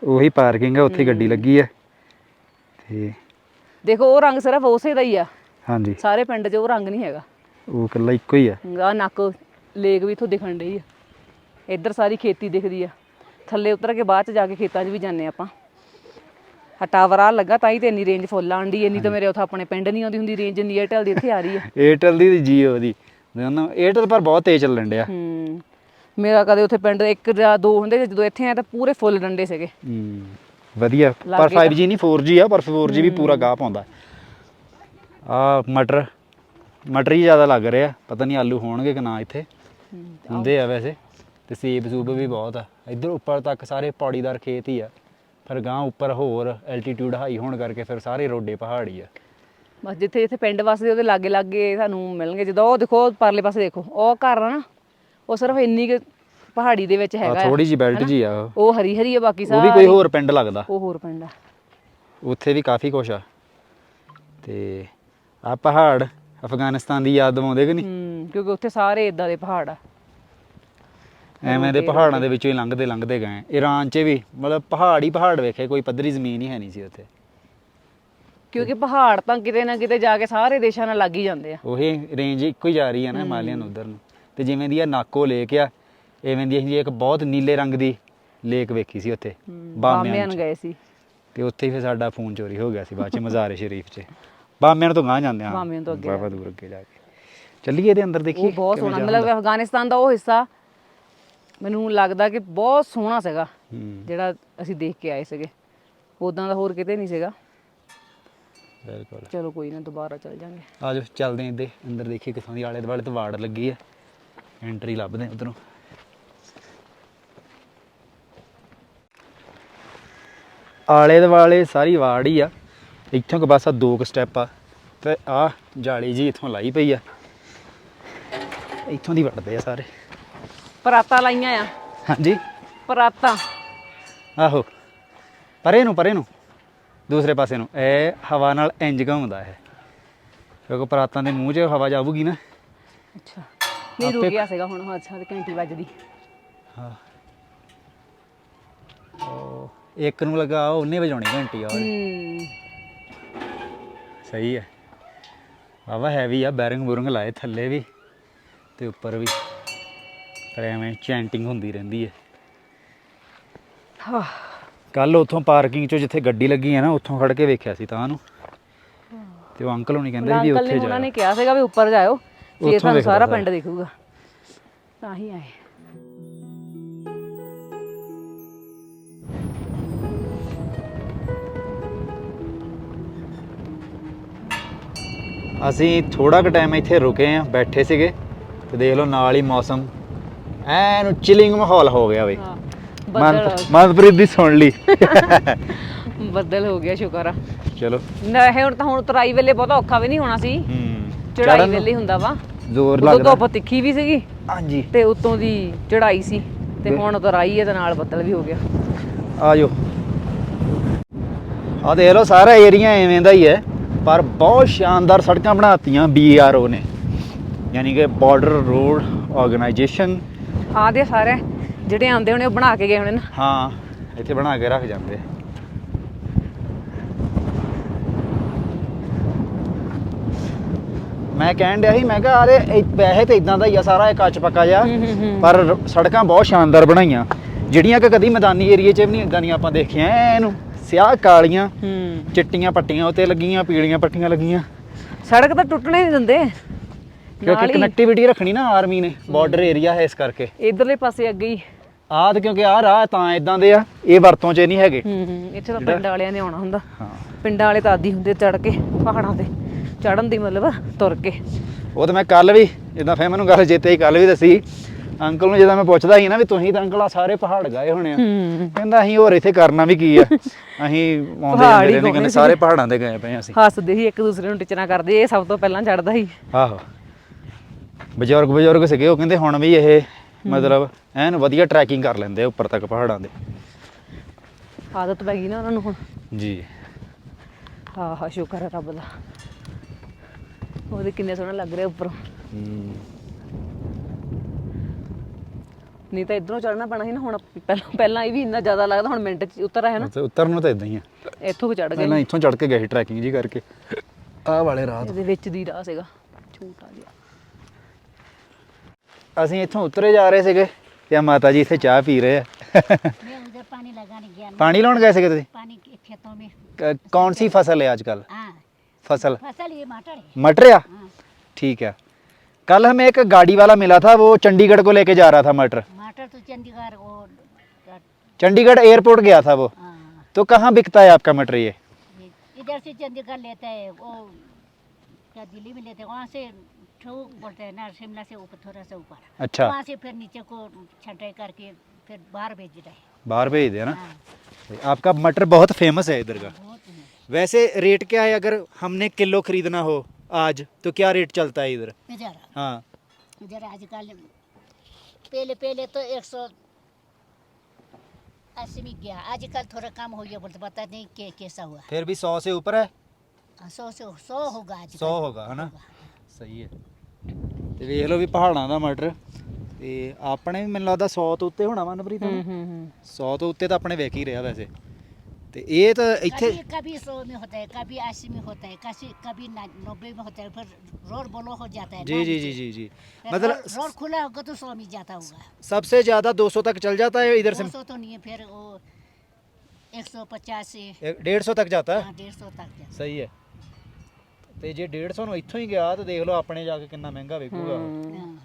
ਉਹੀ ਪਾਰਕਿੰਗ ਹੈ ਉੱਥੇ ਗੱਡੀ ਲੱਗੀ ਹੈ ਤੇ ਦੇਖੋ ਉਹ ਰੰਗ ਸਿਰਫ ਉਸੇ ਦਾ ਹੀ ਆ। ਹਾਂਜੀ। ਸਾਰੇ ਪਿੰਡ 'ਚ ਉਹ ਰੰਗ ਨਹੀਂ ਹੈਗਾ। ਉਹ ਇਕੱਲਾ ਇੱਕੋ ਹੀ ਹੈ ਆ ਨੱਕ ਲੇਕ ਵੀ ਇੱਥੋਂ ਦਿਖਣ ਡਈ ਆ। ਇੱਧਰ ਸਾਰੀ ਖੇਤੀ ਦਿਖਦੀ ਆ। ਥੱਲੇ ਉਤਰ ਕੇ ਬਾਅਦ ਚ ਜਾ ਕੇ ਖੇਤਾਂ 'ਚ ਵੀ ਜਾਂਦੇ ਆਪਾਂ। ਆ ਟਾਵਰ ਆ ਲੱਗਾ ਤਾਂ ਹੀ ਤੇ ਇੰਨੀ ਰੇਂਜ ਫੁੱਲ ਆਂਦੀ ਇੰਨੀ ਤਾਂ ਮੇਰੇ ਉੱਥੇ ਆਪਣੇ ਪਿੰਡ ਨਹੀਂ ਆਉਂਦੀ ਹੁੰਦੀ ਰੇਂਜ ਜਿੰਨੀ ਏਅਰਟੈਲ ਦੀ ਇੱਥੇ ਆ ਰਹੀ ਆ। ਏਅਰਟੈਲ ਦੀ ਤੇ ਜੀਓ ਦੀ ਦੋਨੋਂ ਏਅਰਟੈਲ ਪਰ ਬਹੁਤ ਤੇਜ਼ ਚੱਲਣ ਡਿਆ। ਹੂੰ ਮੇਰਾ ਕਦੇ ਉੱਥੇ ਪਿੰਡ ਇੱਕ ਜਾਂ ਦੋ ਹੁੰਦੇ ਸੀ, ਜਦੋਂ ਇੱਥੇ ਆਇਆ ਤਾਂ ਪੂਰੇ ਫੁੱਲ ਡੰਡੇ ਸੀਗੇ। ਹੂੰ ਵਧੀਆ। ਪਰ ਲਾਗੇ 5G ਨਹੀਂ 4G ਆ ਪਰ 4G ਵੀ ਪੂਰਾ ਗਾਹ ਪਾਉਂਦਾ। ਆ ਮਟਰ ਮਟਰ ਹੀ ਜ਼ਿਆਦਾ ਲੱਗ ਰਿਹਾ। ਪਤਾ ਨਹੀਂ ਆਲੂ ਹੋਣਗੇ ਕਿ ਨਾ ਇੱਥੇ। ਹੁੰਦੇ ਆ ਵੈਸੇ ਤੇ ਸੇਬ ਸੂਬ ਵੀ ਬਹੁਤ ਆ। ਇੱਧਰ ਉੱਪਰ ਤੱਕ ਸਾਰੇ ਪੌੜੀਦਾਰ ਖੇਤ ਹੀ ਆ। ਫਿਰ ਗਾਂ ਉੱਪਰ ਹੋਰ ਐਲਟੀਟਿਊਡ ਹਾਈ ਹੋਣ ਕਰਕੇ ਫਿਰ ਸਾਰੇ ਰੋਡੇ ਪਹਾੜੀ ਆ। ਬਸ ਜਿੱਥੇ ਜਿੱਥੇ ਪਿੰਡ ਵਸਦੇ ਉਹਦੇ ਲਾਗੇ ਲਾਗੇ ਸਾਨੂੰ ਮਿਲਣਗੇ। ਜਦੋਂ ਉਹ ਦੇਖੋ ਪਰਲੇ ਪਾਸੇ ਦੇਖੋ ਉਹ ਘਰ ਆ ਨਾ ਉਹ ਸਿਰਫ ਇੰਨੀ ਕੁ ਪਹਾੜੀ ਦੇ ਵਿੱਚ ਹੈਗਾ ਆ। ਥੋੜੀ ਜੀ ਬੈਲਟ ਜੀ ਆ ਉਹ। ਹਰੀ ਹਰੀ ਆ ਬਾਕੀ ਉਹ ਵੀ ਕੋਈ ਸਾਰੀ ਹੋਰ ਪਿੰਡ ਲੱਗਦਾ। ਉਹ ਹੋਰ ਪਿੰਡ ਆ। ਉੱਥੇ ਵੀ ਕਾਫੀ ਕੁਛ ਆ। ਤੇ ਆ ਪਹਾੜ ਅਫਗਾਨਿਸਤਾਨ ਦੀ ਯਾਦ ਦਿਵਾਉਂਦੇ ਕਿ ਨਹੀਂ? ਹੂੰ ਕਿਉਂਕਿ ਉੱਥੇ ਸਾਰੇ ਇਦਾਂ ਦੇ ਪਹਾੜ ਆ। ਐਵੇਂ ਦੇ ਪਹਾੜਾਂ ਦੇ ਵਿੱਚੋਂ ਹੀ ਲੰਘਦੇ ਲੰਘਦੇ ਗਏ। ਈਰਾਨ 'ਚ ਵੀ ਮਤਲਬ ਪਹਾੜ ਹੀ ਪਹਾੜ ਵੇਖੇ ਕੋਈ ਪੱਧਰੀ ਜ਼ਮੀਨ ਹੀ ਹੈ ਨਹੀਂ ਸੀ ਉੱਥੇ। ਕਿਉਂਕਿ ਪਹਾੜ ਤਾਂ ਕਿਤੇ ਨਾ ਕਿਤੇ ਜਾ ਕੇ ਸਾਰੇ ਦੇਸ਼ਾਂ ਨਾਲ ਲੱਗ ਹੀ ਜਾਂਦੇ ਆ। ਉਹੀ ਰੇਂਜ ਇੱਕੋ ਹੀ ਜਾ ਰਹੀ ਹੈ ਨਾ ਹਿਮਾਲਿਅਨ ਉਧਰ ਨੂੰ। ਤੇ ਜਿਵੇਂ ਦੀ ਆ ਨਾਕੋ ਲੇਕ ਆ ਐਵੇਂ ਦੀ ਅਸੀਂ ਇੱਕ ਬਹੁਤ ਨੀਲੇ ਰੰਗ ਦੀ ਲੇਕ ਵੇਖੀ ਸੀ ਉੱਥੇ ਬਾਮਿਆਂ ਬਾਮਿਆਂ 'ਚ। ਗਏ ਸੀ। ਤੇ ਉੱਥੇ ਹੀ ਫਿਰ ਸਾਡਾ ਫੋਨ ਚੋਰੀ ਹੋ ਗਿਆ ਸੀ ਬਾਅਦ ਚ ਮਜ਼ਾਰੇ ਸ਼ਰੀਫ 'ਚ। ਬਾਮਿਆਂ ਤੋਂ ਗਾਂ ਜਾਂਦੇ ਆ ਬਾਮਿਆਂ ਤੋਂ ਅੱਗੇ ਬਾਬਾ ਦੂਰ ਅੱਗੇ ਜਾ ਕੇ। ਚੱਲੀਏ ਇਹਦੇ ਅੰਦਰ ਦੇਖੀਏ ਉਹ ਬਹੁਤ ਸੋਹਣਾ। ਮਤਲਬ ਅਫਗਾਨਿਸਤਾਨ ਦਾ ਉਹ ਹਿੱਸਾ ਮੈਨੂੰ ਲੱਗਦਾ ਕਿ ਬਹੁਤ ਸੋਹਣਾ ਸੀਗਾ ਹੂੰ। ਜਿਹੜਾ ਅਸੀਂ ਦੇਖ ਕੇ ਆਏ ਸੀਗੇ। ਉਦਾਂ ਦਾ ਹੋਰ ਕਿਤੇ ਨਹੀਂ ਸੀਗਾ। ਬਿਲਕੁਲ। ਚਲੋ ਕੋਈ ਨਾ ਦੁਬਾਰਾ ਚੱਲ ਜਾਾਂਗੇ। ਆ ਜਾਓ ਚੱਲਦੇ ਆਂ ਇਹਦੇ ਅੰਦਰ ਦੇਖੀਏ ਕਿੱਥੋਂ ਦੀ ਆਲੇ ਦੁਆਲੇ ਤੋਂ ਵਾਰਡ ਲੱਗੀ ਆ। ਐਂਟਰੀ ਲੱਭਦੇ ਉਧਰੋਂ। ਆਲੇ ਦੁਆਲੇ ਸਾਰੀ ਵਾਰਡ ਹੀ ਆ। ਇੱਥੋਂ ਕਿ ਬਸ ਆ ਦੋ ਕੁ ਸਟੈਪ ਆ ਤੇ ਆ ਜਾਲੀ ਜੀ ਇੱਥੋਂ ਲਾਈ ਪਈ ਆ। ਇੱਥੋਂ ਦੀ ਵੜਦੇ ਆ ਸਾਰੇ। ਪਰਾਤਾਂ ਲਾਈਆਂ ਆ। ਹਾਂਜੀ। ਪਰਾਤਾਂ। ਆਹੋ। ਪਰੇ ਨੂੰ ਪਰੇ ਨੂੰ। ਦੂਸਰੇ ਪਾਸੇ ਨੂੰ। ਇਹ ਹਵਾ ਨਾਲ ਇੰਜ ਘੁੰਮਦਾ ਹੈ ਕਿਉਂਕਿ ਪਰਾਤਾਂ ਦੇ ਮੂੰਹ 'ਚ ਹਵਾ ਜਾਊਗੀ ਨਾ। ਅੱਛਾ। ਨਹੀਂ ਰੁਕ ਗਿਆ ਸੀਗਾ ਹੁਣ। ਅੱਛਾ ਤੇ ਘੰਟੀ ਵੱਜਦੀ। ਹਾਂ। ਉਹ ਇੱਕ ਨੂੰ ਲਗਾ ਉਹਨੇ ਵਜਾਉਣੀ ਘੰਟੀ ਆ। ਹੂੰ। ਸਹੀ ਹੈ। ਵਾਵਾ ਹੈਵੀ ਆ ਬੈਰਿੰਗ ਬੁਰਿੰਗ ਲਾਏ ਥੱਲੇ ਵੀ ਤੇ ਉੱਪਰ ਵੀ। ਪਰ ਐਵੇਂ ਚੈਂਟਿੰਗ ਹੁੰਦੀ ਰਹਿੰਦੀ ਹੈ। ਕੱਲ ਉਥੋਂ ਪਾਰਕਿੰਗ ਚੋਂ ਜਿੱਥੇ ਗੱਡੀ ਲੱਗੀ ਹੈ ਨਾ ਉੱਥੋਂ ਖੜ ਕੇ ਵੇਖਿਆ ਸੀ ਤਾਂ ਨੂੰ। ਤੇ ਉਹ ਅੰਕਲ ਹੋਣੀ ਕਹਿੰਦੇ ਵੀ ਉੱਥੇ ਉਹਨਾਂ ਜਾ। ਨੇ ਕਿਹਾ ਸੀਗਾ ਵੀ ਉੱਪਰ ਜਾਇਓ ਫਿਰ ਤੁਹਾਨੂੰ ਸਾਰਾ। ਪਿੰਡ ਦਿਖੂਗਾ। ਤਾਂ ਹੀ ਆਏ। ਅਸੀਂ ਥੋੜਾ ਕੁ ਟਾਈਮ ਇੱਥੇ ਰੁਕੇ ਆ ਬੈਠੇ ਸੀਗੇ ਤੇ ਦੇਖ ਲਓ ਨਾਲ ਹੀ ਮੌਸਮ। ਐਨ ਚਿਲਿੰਗ ਮਾਹੌਲ ਹੋ ਗਿਆ ਵੇ ਹਾਂ ਮਨ ਮਨਪ੍ਰੀਤ ਦੀ ਸੁਣ ਲਈ। [LAUGHS] ਬੱਦਲ ਹੋ ਗਿਆ ਸ਼ੁਕਰ ਆ। ਚਲੋ। ਨਾ ਇਹ ਹੁਣ ਤਾਂ ਹੁਣ ਉਤਰਾਈ ਵੇਲੇ ਬਹੁਤਾ ਔਖਾ ਵੀ ਨਹੀਂ ਹੋਣਾ ਸੀ। ਹੂੰ। ਚੜਾਈ ਵੇਲੇ ਹੀ ਹੁੰਦਾ ਵਾ। ਜ਼ੋਰ ਉਦੋਂ ਲੱਗਦਾ। ਧੁੱਪ ਤਿੱਖੀ ਵੀ ਸੀਗੀ ਹਾਂਜੀ। ਤੇ ਉਤੋਂ ਦੀ ਚੜਾਈ ਸੀ ਤੇ ਹੁਣ ਉਤਰਾਈ ਹੈ ਤੇ ਨਾਲ ਬੱਦਲ ਵੀ ਹੋ ਗਿਆ। ਆ ਜਾਓ ਆ ਦੇਖ ਲਓ ਸਾਰਾ ਏਰੀਆ ਐਵੇਂ ਦਾ ਹੀ ਹੈ। ਪਰ ਬਹੁਤ ਸ਼ਾਨਦਾਰ ਸੜਕਾਂ ਬਣਾਤੀਆਂ ਬੀਆਰਓ ਨੇ। ਯਾਨੀ ਕਿ ਬਾਰਡਰ ਰੋਡ ਆਰਗੇਨਾਈਜੇਸ਼ਨ ਆਹ ਦੇ ਸਾਰੇ ਜਿਹੜੇ ਆਂਦੇ ਹੋਣੇ ਉਹ ਬਣਾ ਕੇ ਗਏ ਹੋਣੇ ਨਾ। ਹਾਂ ਇੱਥੇ ਬਣਾ ਕੇ ਰੱਖ ਜਾਂਦੇ। ਮੈਂ ਕਹਿਣ ਡਿਆ ਸੀ ਮੈਂ ਕਿਹਾ ਇਹ ਵੈਸੇ ਤੇ ਇਦਾਂ ਦਾ ਹੀ ਆ ਸਾਰਾ ਇਹ ਕੱਚ ਪੱਕਾ ਜਿਹਾ। ਪਰ ਸੜਕਾਂ ਬਹੁਤ ਸ਼ਾਨਦਾਰ ਬਣਾਈਆਂ। ਜਿਹੜੀਆਂ ਕਿ ਕਦੀ ਮੈਦਾਨੀ ਏਰੀਏ 'ਚ ਵੀ ਨਹੀਂ ਇਦਾਂ ਦੀਆਂ ਆਪਾਂ ਦੇਖੀਆਂ ਐਨੂੰ ਸਿਆਹ ਕਾਲੀਆਂ ਹੂੰ। ਚਿੱਟੀਆਂ ਪੱਟੀਆਂ ਉੱਤੇ ਲੱਗੀਆਂ ਪੀਲੀਆਂ ਪੱਟੀਆਂ ਲੱਗੀਆਂ। ਸੜਕ ਤਾਂ ਟੁੱਟਣੇ ਨਹੀਂ ਦਿੰਦੇ। ਕਿਉਂਕਿ ਨਾਲ ਹੀ ਕਨੈਕਟੀਵਿਟੀ ਰੱਖਣੀ ਨਾ ਆਰਮੀ ਨੇ ਬਾਰਡਰ ਏਰੀਆ ਹੈ ਇਸ ਕਰਕੇ। ਇਧਰਲੇ ਪਾਸੇ ਅੱਗੇ ਹੀ। ਆਹ ਤੇ ਕਿਉਂਕਿ ਆਹ ਰਾਹ ਤਾਂ ਇਦਾਂ ਦੇ ਆ ਇਹ ਵਰਤੋਂ 'ਚ ਨਹੀਂ ਹੈਗੇ। ਹੂੰ ਹੂੰ ਇੱਥੇ ਤਾਂ ਪਿੰਡ ਵਾਲਿਆਂ ਨੇ ਆਉਣਾ ਹੁੰਦਾ। ਹਾਂ। ਪਿੰਡਾਂ ਵਾਲੇ ਤਾਂ ਆਦੀ ਹੁੰਦੇ ਚੜ ਕੇ ਪਹਾੜਾਂ ਤੇ। ਚੜਨ ਦੀ ਮਤਲਬ ਤੁਰ ਕੇ। ਉਹ ਤਾਂ ਮੈਂ ਕੱਲ ਵੀ ਜਿੱਦਾਂ ਫੇ ਮੈਨੂੰ ਗੱਲ ਚੇਤੇ ਹੀ ਕੱਲ ਵੀ ਦੱਸੀ ਅੰਕਲ ਨੂੰ ਜਦੋਂ ਮੈਂ ਪੁੱਛਦਾ ਸੀ ਨਾ ਵੀ ਤੁਸੀਂ ਤਾਂ ਅੰਕਲ ਆ ਸਾਰੇ ਪਹਾੜ ਗਏ ਹੋਣੇ ਆ ਕਹਿੰਦਾ ਅਸੀਂ ਹੋਰ ਇੱਥੇ ਕਰਨਾ ਵੀ ਕੀ ਆ? ਅਸੀਂ ਆਉਂਦੇ ਜਾਂਦੇ ਘੁੰਮੇ ਕਹਿੰਦੇ। ਸਾਰੇ ਪਹਾੜਾਂ ਤੇ ਗਏ ਪਏ ਅਸੀਂ। ਹੱਸਦੇ ਸੀ ਇੱਕ ਦੂਸਰੇ ਨੂੰ ਟਿਚਣਾ ਕਰਦੇ ਇਹ ਸਭ ਤੋਂ ਪਹਿਲਾਂ ਚੜਦਾ ਸੀ। ਆਹੋ। ਬਜ਼ੁਰਗ ਬਜ਼ੁਰਗ ਸੀਗੇ ਉਹ ਕਹਿੰਦੇ ਹੁਣ ਵੀ ਇਹ ਮਤਲਬ ਐਨ ਵਧੀਆ ਟਰੈਕਿੰਗ ਕਰ ਲੈਂਦੇ ਉੱਪਰ ਤੱਕ ਪਹਾੜਾਂ ਦੇ ਆਦਤ ਪੈ ਗਈ ਨਾ ਉਹਨਾਂ ਨੂੰ ਹੁਣ। ਜੀ। ਹਾਂ ਹਾਂ ਸ਼ੁਕਰ ਹੈ ਰੱਬ ਦਾ। ਉਹਦੇ ਕਿੰਨੇ ਸੋਹਣਾ ਲੱਗ ਰਿਹਾ ਉੱਪਰੋਂ। ਹੂੰ। ਨਹੀਂ ਤਾਂ ਇਧਰੋਂ ਚੜਨਾ ਪੈਣਾ ਸੀ ਨਾ ਹੁਣ ਪਹਿਲਾਂ ਪਹਿਲਾਂ ਇਹ ਵੀ ਇੰਨਾ ਜ਼ਿਆਦਾ ਲੱਗਦਾ ਹੁਣ ਮਿੰਟ ਚ ਉਤਰ ਆਇਆ ਨਾ ਤੇ ਉਤਰਨ ਨੂੰ ਤਾਂ ਇਦਾਂ ਹੀ ਆ ਇੱਥੋਂ ਵੀ ਚੜ ਗਏ ਪਹਿਲਾਂ ਇੱਥੋਂ ਚੜ ਕੇ ਗਏ ਸੀ ਟਰੈਕਿੰਗ ਜੀ ਕਰਕੇ ਆਹ ਵਾਲੇ ਰਾਹ ਤੋਂ। ਇਹਦੇ ਵਿੱਚ ਦੀ ਰਾਹ ਸੀਗਾ ਛੋਟਾ ਜਿਹਾ ਅਸੀਂ ਇੱਥੋਂ ਉਤਰੇ ਜਾ ਰਹੇ ਸੀਗੇ ਤੇ ਆ ਮਾਤਾ ਜੀ ਇੱਥੇ ਚਾਹ ਪੀ ਰਹੇ ਆ मैं उधर पानी लगाने गया ना ਪਾਣੀ ਲਾਉਣ ਗਏ ਸੀਗੇ ਤੁਸੀਂ पानी के खेतों में क- कौन सी फसल है आजकल हाँ फसल फसल ये मटर है मटर या हाँ ठीक है कल हमें एक गाड़ी वाला मिला था वो चंडीगढ़ को लेके जा रहा था मटर मटर तो चंडीगढ़ चंडीगढ़ एयरपोर्ट गया था वो। हाँ, तो कहाँ बिकता है आपका मटर ये? इधर से चंडीगढ़ लेते हैं वो क्या दिल्ली में लेते हैं वहाँ से ठोक बोलते हैं ना शिमला से ऊपर थोड़ा सा ऊपर। अच्छा। वहाँ से फिर नीचे को छटाई करके फिर बाहर भेज रहे हैं। बाहर भेज दिया ना? हाँ, आपका मटर बहुत फ़ेमस है इधर का। बहुत है। वैसे रेट क्या है अगर हमने किलो खरीदना हो आज तो क्या रेट चलता है इधर? इधर। हाँ। इधर आजकल पहले पहले तो एक सौ अस्सी में गया आजकल थोड़ा कम हो गया बोलते पता नहीं के कैसा हुआ फिर भी सौ से ऊपर है हाँ, सौ से सौ होगा आजकल सौ होगा है ना ਸਹੀ ਹੈ ਤੇ ਵੇਖ ਲਓ ਵੀ ਪਹਾੜਾਂ ਦਾ ਮਟਰ ਤੇ ਆਪਣੇ ਵੀ ਮੈਨੂੰ ਲੱਗਦਾ 100 ਤੋਂ ਉੱਤੇ ਹੋਣਾ ਮਨਪ੍ਰੀਤ ਹੂੰ ਹੂੰ ਹੂੰ 100 ਤੋਂ ਉੱਤੇ ਤਾਂ ਆਪਣੇ ਵੇਖ ਹੀ ਰਿਹਾ ਵੈਸੇ ਤੇ ਇਹ ਤਾਂ ਇੱਥੇ कभी कभी सौ में होता है कभी अस्सी में होता है कभी कभी नब्बे में होता है फिर रोड ब्लो हो जाता है जी ना जी नीचे। जी जी जी फिर मतलब रोड- रोड खुला होगा तो सौ में जाता होगा सबसे ज्यादा 200 तक चल जाता है इधर से दो सौ तो नहीं है फिर वो एक सौ पचास से एक- 150 तक जाता है हाँ डेढ़ सौ तक जाता ਸਹੀ ਹੈ ਤੇ ਜੇ 150 ਨੂੰ ਇੱਥੋਂ ਹੀ ਗਿਆ ਤਾਂ ਦੇਖ ਲਓ ਆਪਣੇ ਜਾ ਕੇ ਕਿੰਨਾ ਮਹਿੰਗਾ ਵਿਕੂਗਾ ਉਹ। है। हाँ।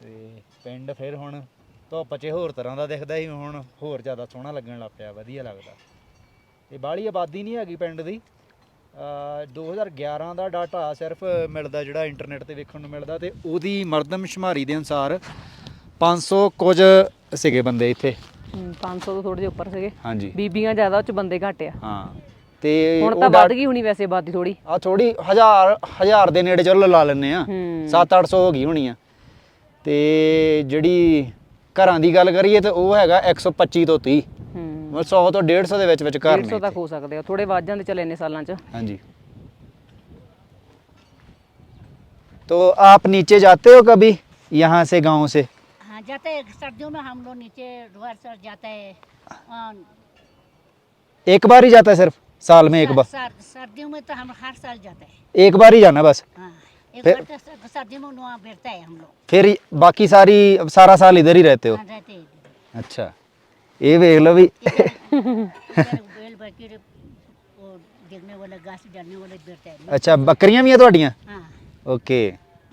ਤੇ ਪਿੰਡ ਫਿਰ ਹੁਣ ਧੁੱਪ 'ਚ ਹੋਰ ਤਰ੍ਹਾਂ ਦਾ ਦਿਖਦਾ ਸੀ ਹੁਣ ਹੋਰ ਜ਼ਿਆਦਾ ਸੋਹਣਾ ਲੱਗਣ ਲੱਗ ਪਿਆ ਵਧੀਆ ਲੱਗਦਾ ਤੇ ਬਾਹਲੀ ਆਬਾਦੀ ਨਹੀਂ ਹੈਗੀ ਪਿੰਡ ਦੀ। ਅ 2011 ਦਾ ਡਾਟਾ ਸਿਰਫ ਮਿਲਦਾ ਜਿਹੜਾ ਇੰਟਰਨੈਟ ਤੇ ਵੇਖਣ ਨੂੰ ਮਿਲਦਾ ਤੇ ਉਹਦੀ ਮਰਦਮਸ਼ੁਮਾਰੀ ਦੇ ਅਨੁਸਾਰ 500 ਕੁਝ ਸੀਗੇ ਬੰਦੇ ਇੱਥੇ। ਹੂੰ, 500 ਤੋਂ ਥੋੜੇ ਜਿਹਾ ਉੱਪਰ ਸੀਗੇ। ਹਾਂਜੀ। ਬੀਬੀਆਂ ਜ਼ਿਆਦਾ ਉਹ ਚ ਬੰਦੇ ਘੱਟ ਆ। ਹਾਂ ਤੇ ਹੁਣ ਤਾਂ ਵੱਧ ਗਈ ਹੋਣੀ ਵੈਸੇ ਆਬਾਦੀ ਥੋੜੀ ਆ ਥੋੜੀ ਹਜ਼ਾਰ ਹਜ਼ਾਰ ਦੇ ਨੇੜੇ ਚਲੋ ਲਾ ਲੈਨੇ ਆ ਹੂੰ। 7-800 ਹੋ ਗਈ ਹੋਣੀ ਆ। ਤੇ ਜਿਹੜੀ ਘਰਾਂ ਦੀ ਗੱਲ ਕਰੀਏ ਤੇ ਉਹ ਹੈਗਾ 125 ਤੋਂ 30 ਹੂੰ ਮਤਲਬ 100 ਤੋਂ 150 ਦੇ ਵਿੱਚ ਵਿੱਚ ਘਰ 150 ਨੇ ਤੱਕ ਹੋ ਸਕਦੇ ਆ ਥੋੜੇ ਵੱਧ ਜਾਂਦੇ ਚੱਲ ਇੰਨੇ ਸਾਲਾਂ ਚ ਹਾਂਜੀ तो आप नीचे जाते हो कभी यहाँ से गांव से हाँ जाते हैं सर्दियों में हम लोग नीचे रोहर सर जाता है हाँ, एक बार ही जाता है सिर्फ साल में एक बार सर, सर्दियों में तो हम हर साल जाते हैं एक बार ही जाना बस हाँ एक फिर- बार तो सर- सर्दियों में वहाँ बैठता है हम लोग फिर बाकी सारी सारा साल इधर ही रहते हो हाँ, रहते हैं इधर। अच्छा ये देख लो भी। अच्छा बकरियाँ भी अच्छा, हाँ, है ਤੁਹਾਡੀਆਂ ਹਾਂ ਓਕੇ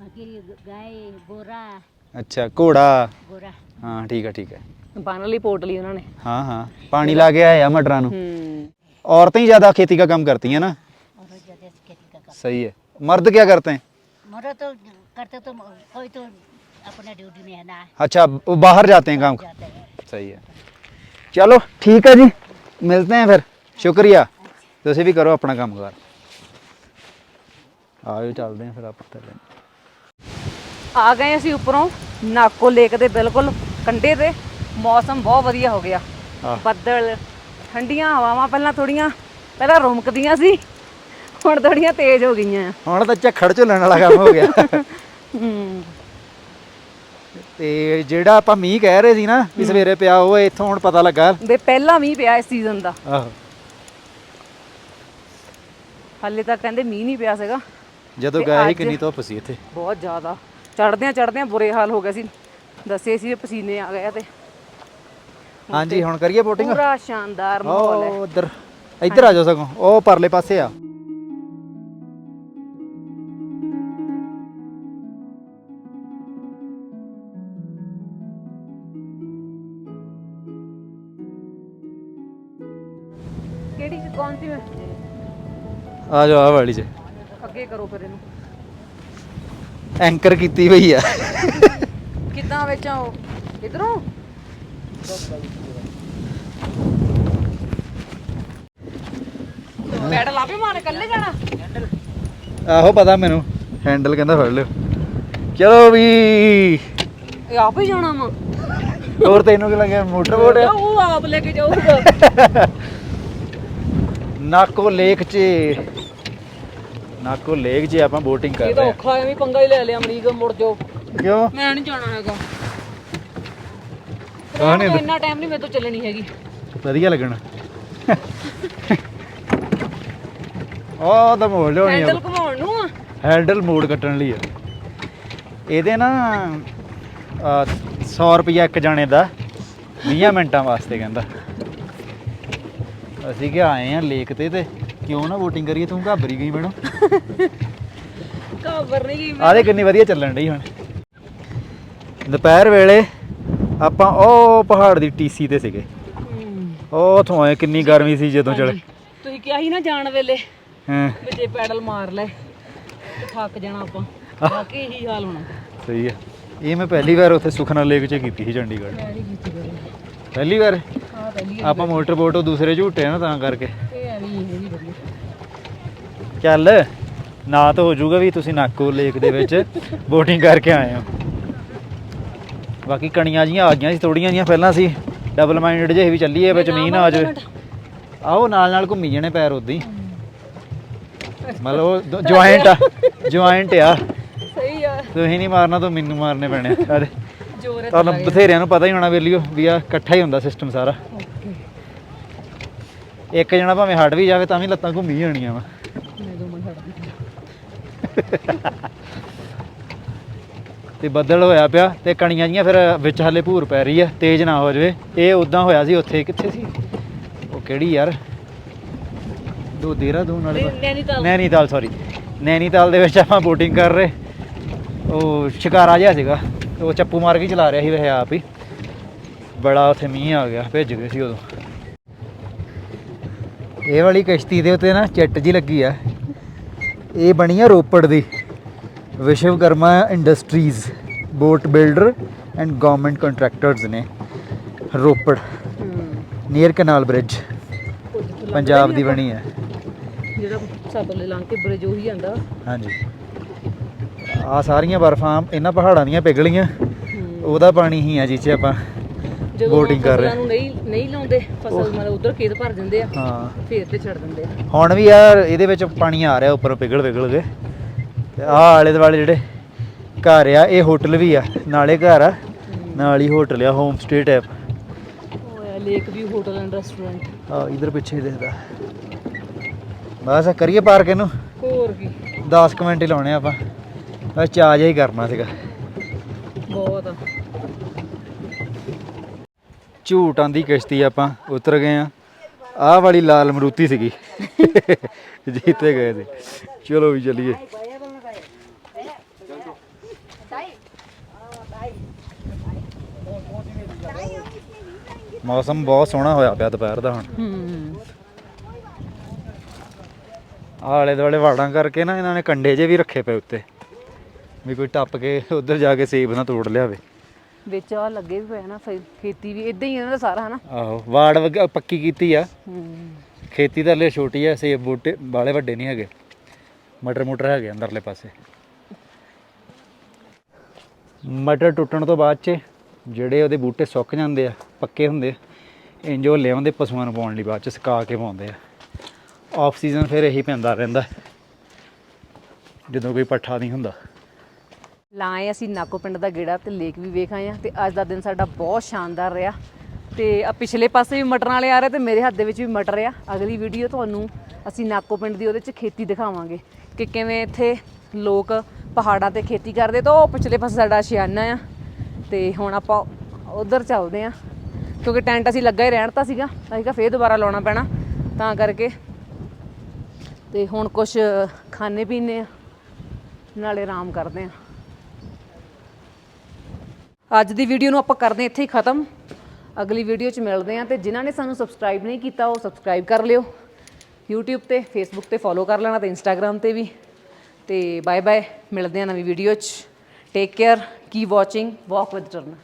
ਬਕਰੀ ਗਾਏ ਗੋਰਾ ਅੱਛਾ ਘੋੜਾ ਗੋਰਾ ਹਾਂ ਠੀਕ ਹੈ ਠੀਕ ਹੈ ਬੰਨ हाँ ਪੋਟ ਲਈ ਉਹਨਾਂ ਨੇ ਹਾਂ ਹਾਂ औरतें ही ज़्यादा खेती का काम करती हैं ना? सही है। मर्द क्या करते हैं? मर्द तो करते तो कोई तो अपने ड्यूटी में है ना। अच्छा वो बाहर जाते हैं। काम सही है। ਚਲੋ ਠੀਕ ਹੈ ਜੀ। ਮਿਲਦੇ हैं ਫਿਰ। ਸ਼ੁਕਰੀਆ। ਤੁਸੀਂ ਵੀ ਕਰੋ ਆਪਣਾ ਕੰਮ ਕਰ ਆਇਓ ਚੱਲਦੇ ਹਾਂ ਫਿਰ ਆਪਾਂ ਥੱਲੇ। ਆ ਗਏ ਅਸੀਂ ਉੱਪਰੋਂ। ਨਾਕੋ ਲੇਕ ਦੇ ਬਿਲਕੁਲ ਕੰਢੇ ਤੇ। ਮੌਸਮ ਬਹੁਤ ਵਧੀਆ ਹੋ ਗਿਆ। ਆਹ। ਬੱਦਲ ਠੰਡੀਆਂ ਹਵਾਵਾਂ ਪਹਿਲਾਂ ਥੋੜੀਆਂ ਪਹਿਲਾਂ ਰੁਮਕਦੀਆਂ ਸੀ। ਹੁਣ ਥੋੜੀਆਂ ਤੇਜ਼ ਹੋ ਗਈਆਂ। ਹੁਣ ਤਾਂ ਝੱਖੜ ਝੁੱਲਣ ਵਾਲਾ ਕੰਮ ਹੋ ਗਿਆ। ਹੂੰ। ਤੇ ਜਿਹੜਾ ਆਪਾਂ ਮੀਂਹ ਕਹਿ ਰਹੇ ਸੀ ਨਾ ਵੀ ਸਵੇਰੇ ਪਿਆ ਉਹ ਇੱਥੋਂ ਹੁਣ ਪਤਾ ਲੱਗਾ। ਵੀ ਪਹਿਲਾ ਮੀਂਹ ਪਿਆ ਇਸ ਸੀਜ਼ਨ ਦਾ। ਆਹੋ। ਹਾਲੇ ਤੱਕ ਕਹਿੰਦੇ ਮੀਂਹ ਨਹੀਂ ਪਿਆ ਸੀਗਾ। ਜਦੋਂ ਤੇ ਗਏ ਸੀ ਅੱਜ- ਕਿੰਨੀ ਧੁੱਪ ਸੀ ਇੱਥੇ। ਬਹੁਤ ਜ਼ਿਆਦਾ। ਚੜਦਿਆਂ ਚੜਦਿਆਂ ਬੁਰੇ ਹਾਲ ਹੋ ਗਏ ਸੀ। ਦੱਸੇ ਸੀ ਵੀ ਪਸੀਨੇ ਆ ਗਏ ਆ ਤੇ। ਹਾਂਜੀ ਹੁਣ ਕਰੀਏ ਬੋਟਿੰਗ ਪੂਰਾ ਸ਼ਾਨਦਾਰ ਮਾਹੌਲ ਹੈ। ਉਹ ਉਧਰ। ਇੱਧਰ ਆ ਜਾਓ ਸਗੋਂ। ਉਹ ਪਰਲੇ ਪਾਸੇ ਆ। ਆ ਜਾਓ ਆ ਵਾਲੀ 'ਚ। ਅੱਗੇ ਕਰੋ ਫਿਰ ਇਹਨੂੰ। ਐਂਕਰ ਕੀਤੀ ਹੋਈ ਆ। ਕਿੱਦਾਂ ਵਿੱਚ ਆਓ ਇਧਰੋਂ? ਪੈਡਲ ਆਪੇ ਮਾਰ ਕੱਲੇ ਜਾਣਾ? ਆਹੋ ਪਤਾ ਮੈਨੂੰ। ਹੈਂਡਲ ਕਹਿੰਦਾ ਫੜ ਲਿਓ। ਚਲੋ ਵੀ। ਇਹ ਆਪੇ ਜਾਣਾ ਵਾ। ਹੋਰ ਤੈਨੂੰ ਕੀ ਲੱਗਿਆ? ਮੋਟਰ ਬੋਟ ਆ? ਉਹ ਆਪ ਲੈ ਕੇ ਜਾਊਗਾ। ਨਾਕੋ ਲੇਕ 'ਚ। ਨਾਕੋ ਲੇਕ 'ਚ ਆਪਾਂ ਬੋਟਿੰਗ ਕਰ ਇਹ ਤਾਂ ਰਹੇ ਔਖਾ ਐਵੇਂ ਪੰਗਾ ਹੀ ਲੈ ਲਿਆ ਅਮਰੀਕ ਮੁੜ ਜਾਓ। ਹਾਂ ਕਿਉਂ? ਮੈਂ ਨਹੀਂ ਜਾਣਾ ਹੈਗਾ। ਕਹਾਂ ਨਹੀਂ ਇੰਨਾ ਟਾਈਮ ਨਹੀਂ ਮੇਰੇ ਤੋਂ ਚੱਲਣੀ ਹੈਗੀ। ਵਧੀਆ ਲੱਗਣਾ। ਉਹ ਤਾਂ ਮੋੜ ਲਿਆਉਣੀ ਆ। ਹੈਂਡਲ ਘੁਮਾਉਣ ਨੂੰ ਆ। ਹੈਂਡਲ ਮੋੜ ਕੱਟਣ ਲਈ ਆ। ਇਹਦੇ ਨਾ ਆ, 100 ਰੁਪਿਆ ਇੱਕ ਜਾਣੇ ਦਾ 20 ਮਿੰਟਾਂ ਵਾਸਤੇ ਕਹਿੰਦਾ। ਅਸੀਂ ਕਿ ਆਏ ਆ ਲੇਕ ਤੇ ਤੇ ਕਿਉਂ ਨਾ VOTING ਕਰੀਏ ਤੂੰ ਘਾਬਰੀ ਗਈ ਮੈਡਮ ਕਾਬਰ ਨਹੀਂ ਗਈ ਆਦੇ ਕਿੰਨੀ ਵਧੀਆ ਚੱਲਣ ਡਈ ਹੁਣ। ਦੁਪਹਿਰ ਵੇਲੇ ਆਪਾਂ ਉਹ ਪਹਾੜ ਦੀ ਟੀਸੀ ਤੇ ਸੀਗੇ। ਉਹ ਉਥੋਂ ਆਏ ਕਿੰਨੀ ਗਰਮੀ ਸੀ ਜਦੋਂ ਚਲੇ। ਤੁਸੀਂ ਕਿਹਾ ਸੀ ਨਾ ਜਾਣ ਵੇਲੇ ਹਾਂ। ਵੀ ਜੇ ਪੈਡਲ ਮਾਰ ਲੈ ਤੇ ਥੱਕ ਜਾਣਾ ਆਪਾਂ। ਬਾਕੀ ਇਹੀ ਹਾਲ ਹੋਣਾ। ਸਹੀ ਹੈ ਇਹ ਮੈਂ ਪਹਿਲੀ ਵਾਰ ਉੱਥੇ ਸੁਖਨਾ ਲੇਕ 'ਚ ਕੀਤੀ ਸੀ ਚੰਡੀਗੜ੍ਹ। ਮੈਂ ਨਹੀਂ ਕੀਤੀ ਕਦੇ। ਪਹਿਲੀ ਵਾਰ? ਆਪਾਂ ਮੋਟਰ ਬੋਟ ਉਹ ਦੂਸਰੇ ਝੂਟੇ ਆ ਨਾ ਤਾਂ ਕਰਕੇ। ਇਹ ਐਵੇਂ ਹੀ ਇਹ ਨਹੀਂ ਵਧੀਆ। ਚੱਲ ਨਾ ਤਾਂ ਹੋ ਜਾਊਗਾ ਵੀ ਤੁਸੀਂ ਨਾਕੋ ਲੇਕ ਦੇ ਵਿੱਚ ਬੋਟਿੰਗ ਕਰਕੇ ਆਏ ਹੋ। ਬਾਕੀ ਕਣੀਆਂ ਜੀਆਂ ਆ ਗਈਆਂ ਸੀ ਥੋੜੀਆਂ ਜੀਆਂ ਪਹਿਲਾਂ ਸੀ। ਡਬਲ ਮਾਈਂਡਡ ਜਿਹੇ ਵੀ ਚੱਲੀਏ ਵਿੱਚ ਮੀਂਹ ਨਾ ਆ ਜਾਵੇ। ਆਓ ਨਾਲ ਨਾਲ ਘੁੰਮੀ ਜਾਣੇ ਪੈਰ ਉਦਾਂ ਹੀ ਮਤਲਬ ਜੁਆਇੰਟ ਆ। ਜੁਆਇੰਟ ਆ ਸਹੀ ਆ। ਤੁਸੀਂ ਨਹੀਂ ਮਾਰਨਾ ਤਾਂ ਮੈਨੂੰ ਮਾਰਨੇ ਪੈਣੇ ਆ। ਅਰੇ ਜੋਰ ਹੈ ਤੁਹਾਨੂੰ ਬਥੇਰਿਆਂ ਨੂੰ ਪਤਾ ਹੀ ਹੋਣਾ ਵੇਲੀਓ ਵੀ ਆ ਇਕੱਠਾ ਹੀ ਹੁੰਦਾ ਸਿਸਟਮ ਸਾਰਾ। ਇੱਕ ਜਣਾ ਭਾਵੇਂ ਹਟ ਵੀ ਜਾਵੇ ਤਾਂ ਵੀ ਲੱਤਾਂ ਘੁੰਮੀ ਜਾਣੀਆਂ ਵਾ। ਦੋ ਤੇ ਬੱਦਲ ਹੋਇਆ ਪਿਆ ਤੇ ਕਣੀਆਂ ਜੀਆਂ ਫਿਰ ਵਿੱਚ ਹਲੇ ਭੂਰ ਪੈ ਰਹੀ ਆ ਤੇਜ਼ ਨਾ ਹੋ ਜਾਵੇ। ਇਹ ਉਦਾਂ ਹੋਇਆ ਸੀ ਉੱਥੇ ਕਿੱਥੇ ਸੀ? ਉਹ ਕਿਹੜੀ ਯਾਰ? ਦੋ ਦੇਹਰਾਦੂਨ ਵਾਲੇ ਪਾਸੇ। ਨੈਨੀਤਾਲ। ਨੈਨੀਤਾਲ ਸੌਰੀ ਨੈਨੀਤਾਲ ਦੇ ਵਿੱਚ ਆਪਾਂ ਬੋਟਿੰਗ ਕਰ ਰਹੇ। ਉਹ ਸ਼ਿਕਾਰਾ ਜਿਹਾ ਸੀਗਾ। ਉਹ ਚੱਪੂ ਮਾਰ ਕੇ ਚਲਾ ਰਿਹਾ ਸੀ ਵੈਸੇ ਆਪ ਹੀ। ਬੜਾ ਉੱਥੇ ਮੀਂਹ ਆ ਗਿਆ ਭਿੱਜ ਗਏ ਸੀ ਉਦੋਂ। ਇਹ ਵਾਲੀ ਕਿਸ਼ਤੀ ਦੇ ਉੱਤੇ ਨਾ ਚਿੱਟ ਜੀ ਲੱਗੀ ਆ। ਇਹ ਬਣੀ ਆ ਰੋਪੜ ਦੀ। Vishwakarma industries boat builder and government contractors ਨੇ Ropar. Near canal bridge Punjab ਦੀ ਬਣੀ ਹੈ ਜਿਹੜਾ ਸਤਲੇ ਲੰਘ ਕੇ ਬ੍ਰਿਜ ਉਹੀ ਆਂਦਾ। ਹਾਂਜੀ। ਆ ਸਾਰੀਆਂ ਬਰਫਾਂ ਇਹਨਾਂ ਪਹਾੜਾਂ ਦੀਆਂ ਪਿਘਲੀਆਂ। ਉਹਦਾ ਪਾਣੀ ਹੀ ਆ ਜਿੱਥੇ ਆਪਾਂ ਜਦੋਂ Boating ਕਰ ਰਹੇ। ਫਸਲਾਂ ਲਾਉਂਦੇ ਫਸਲ ਮਤਲਬ ਉਧਰ ਖੇਤ ਭਰ ਦਿੰਦੇ ਆ ਹਾਂ। ਫੇਰ ਤੇ ਛੱਡ ਦਿੰਦੇ ਆ। ਹੁਣ ਵੀ ਯਾਰ ਇਹਦੇ ਵਿੱਚ ਪਾਣੀ ਆ ਰਿਹਾ ਉੱਪਰ ਪਿਘਲ ਪਿਘਲ ਕੇ। ਤੇ ਆਹ ਆਲੇ ਦੁਆਲੇ ਜਿਹੜੇ ਘਰ ਆ ਇਹ ਹੋਟਲ ਵੀ ਆ ਨਾਲੇ ਘਰ ਆ ਨਾਲ ਹੀ ਹੋਟਲ ਆ ਹੋਮ ਸਟੇ ਟਾਈਪ ਉਹ ਹੈ lake view hotel and restaurant ਆ ਇਧਰ ਪਿੱਛੇ ਦਿਖਦਾ। ਬਸ ਕਰੀਏ ਪਾਰਕ ਇਹਨੂੰ? ਹੋਰ ਕੀ। 10 ਕੁ ਮਿੰਟ ਹੀ ਲਾਉਣੇ ਆਪਾਂ। ਬਸ ਚਾਰਜ ਹੀ ਕਰਨਾ ਸੀਗਾ। ਬਹੁਤ ਆ। ਝੂਟਾਂ ਦੀ ਕਿਸ਼ਤੀ ਆਪਾਂ ਉਤਰ ਗਏ ਆ। ਆਹ ਵਾਲੀ ਲਾਲ ਮਰੂਤੀ ਸੀਗੀ। ਜੀਤੇ ਗਏ ਸੀ ਚਲੋ ਵੀ ਚਲੀਏ। ਮੌਸਮ ਬਹੁਤ ਸੋਹਣਾ ਹੋਇਆ ਪਿਆ ਦੁਪਹਿਰ ਦਾ ਹੁਣ। ਆਲੇ ਦੁਆਲੇ ਵਾੜਾਂ ਕਰਕੇ ਨਾ ਇਹਨਾਂ ਨੇ ਕੰਡੇ ਜੇ ਵੀ ਰੱਖੇ ਪਏ ਉੱਤੇ। ਵੀ ਕੋਈ ਟੱਪ ਕੇ ਉਧਰ ਜਾ ਕੇ ਸੇਬ ਨਾ ਤੋੜ ਲਿਆਵੇ। ਵਿੱਚ ਆ ਲੱਗੇ ਵੀ ਪਏ ਨਾ ਫਿਰ ਖੇਤੀ ਵੀ ਇਦਾਂ ਹੀ ਇਹਨਾਂ ਦਾ ਸਾਰਾ ਹਨਾ? ਆਹੋ ਵਾੜ ਵਗ- ਪੱਕੀ ਕੀਤੀ ਆ। ਹੂੰ। ਖੇਤੀ ਤਾਂ ਹਲੇ ਛੋਟੀ ਆ ਸੇਬ ਬੂਟੇ ਬਾਲੇ ਵੱਡੇ ਨਹੀਂ ਹੈਗੇ। ਮਟਰ ਮੁਟਰ ਹੈਗੇ ਅੰਦਰਲੇ ਪਾਸੇ। ਮਟਰ ਟੁੱਟਣ ਤੋਂ ਬਾਅਦ ਚ ਜਿਹੜੇ ਉਹਦੇ ਬੂਟੇ ਸੁੱਕ ਜਾਂਦੇ ਆ ਪੱਕੇ ਹੁੰਦੇ ਆ ਇੰਜ ਉਹ ਲਿਆਉਂਦੇ ਪਸ਼ੂਆਂ ਨੂੰ ਪਾਉਣ ਲਈ ਬਾਅਦ ਚ ਸੁਕਾ ਕੇ ਪਾਉਂਦੇ ਆ। ਆਫ ਸੀਜ਼ਨ ਫਿਰ ਇਹੀ ਪੈਂਦਾ ਰਹਿੰਦਾ ਜਦੋਂ ਕੋਈ ਪੱਠਾ ਨਹੀਂ ਹੁੰਦਾ। ਲਾਏ ਅਸੀਂ ਨਾਕੋ ਪਿੰਡ ਦਾ ਗੇੜਾ ਤੇ ਲੇਕ ਵੀ ਵੇਖ ਆਏ ਆ ਤੇ ਅੱਜ ਦਾ ਦਿਨ ਸਾਡਾ ਬਹੁਤ ਸ਼ਾਨਦਾਰ ਰਿਹਾ। ਤੇ ਆ ਪਿਛਲੇ ਪਾਸੇ ਵੀ ਮਟਰਾਂ ਵਾਲੇ ਆ ਰਹੇ ਤੇ ਮੇਰੇ ਹੱਥ ਦੇ ਵਿੱਚ ਵੀ ਮਟਰ ਆ। ਅਗਲੀ ਵੀਡੀਓ ਤੁਹਾਨੂੰ ਅਸੀਂ ਨਾਕੋ ਪਿੰਡ ਦੀ ਉਹਦੇ 'ਚ ਖੇਤੀ ਦਿਖਾਵਾਂਗੇ ਕਿ ਕਿਵੇਂ ਇੱਥੇ ਲੋਕ ਪਹਾੜਾਂ ਤੇ ਖੇਤੀ ਕਰਦੇ ਤਾਂ ਉਹ ਪਿਛਲੇ ਪਾਸੇ ਸਾਡਾ ਸ਼ਿਆਨਾ ਆ। ਤੇ ਹੁਣ ਆਪਾਂ ਉਧਰ ਚੱਲਦੇ ਆ ਕਿਉਂਕਿ ਟੈਂਟ ਅਸੀਂ ਲੱਗਾ ਹੀ ਰਹਿਣ ਤਾਂ ਸੀਗਾ, ਅਸੀਂ ਕਿਹਾ ਫੇਰ ਦੁਬਾਰਾ ਲਾਉਣਾ ਪੈਣਾ, ਤਾਂ ਕਰਕੇ। ਤੇ ਹੁਣ ਕੁਝ ਖਾਣੇ ਪੀਣੇ ਆ, ਨਾਲੇ ਆਰਾਮ ਕਰਦੇ ਆ ਅੱਜ ਦੀ ਵੀਡੀਓ ਨੂੰ ਆਪਾਂ ਕਰਦੇ ਹਾਂ ਇੱਥੇ ਹੀ ਖਤਮ। ਅਗਲੀ ਵੀਡੀਓ 'ਚ ਮਿਲਦੇ ਹਾਂ ਤੇ ਜਿਨ੍ਹਾਂ ਨੇ ਸਾਨੂੰ ਸਬਸਕ੍ਰਾਈਬ ਨਹੀਂ ਕੀਤਾ, ਉਹ ਸਬਸਕ੍ਰਾਈਬ ਕਰ ਲਿਓ। YouTube ਤੇ, Facebook ਤੇ ਫੋਲੋ ਕਰ ਲੈਣਾ ਤੇ Instagram ਤੇ ਵੀ। ਤੇ ਬਾਏ ਬਾਏ ਮਿਲਦੇ ਹਾਂ ਨਵੀਂ ਵੀਡੀਓ 'ਚ। ਟੇਕ ਕੇਅਰ ਕੀ ਵਾਚਿੰਗ ਵਾਕ ਵਿਦ ਟਰਨ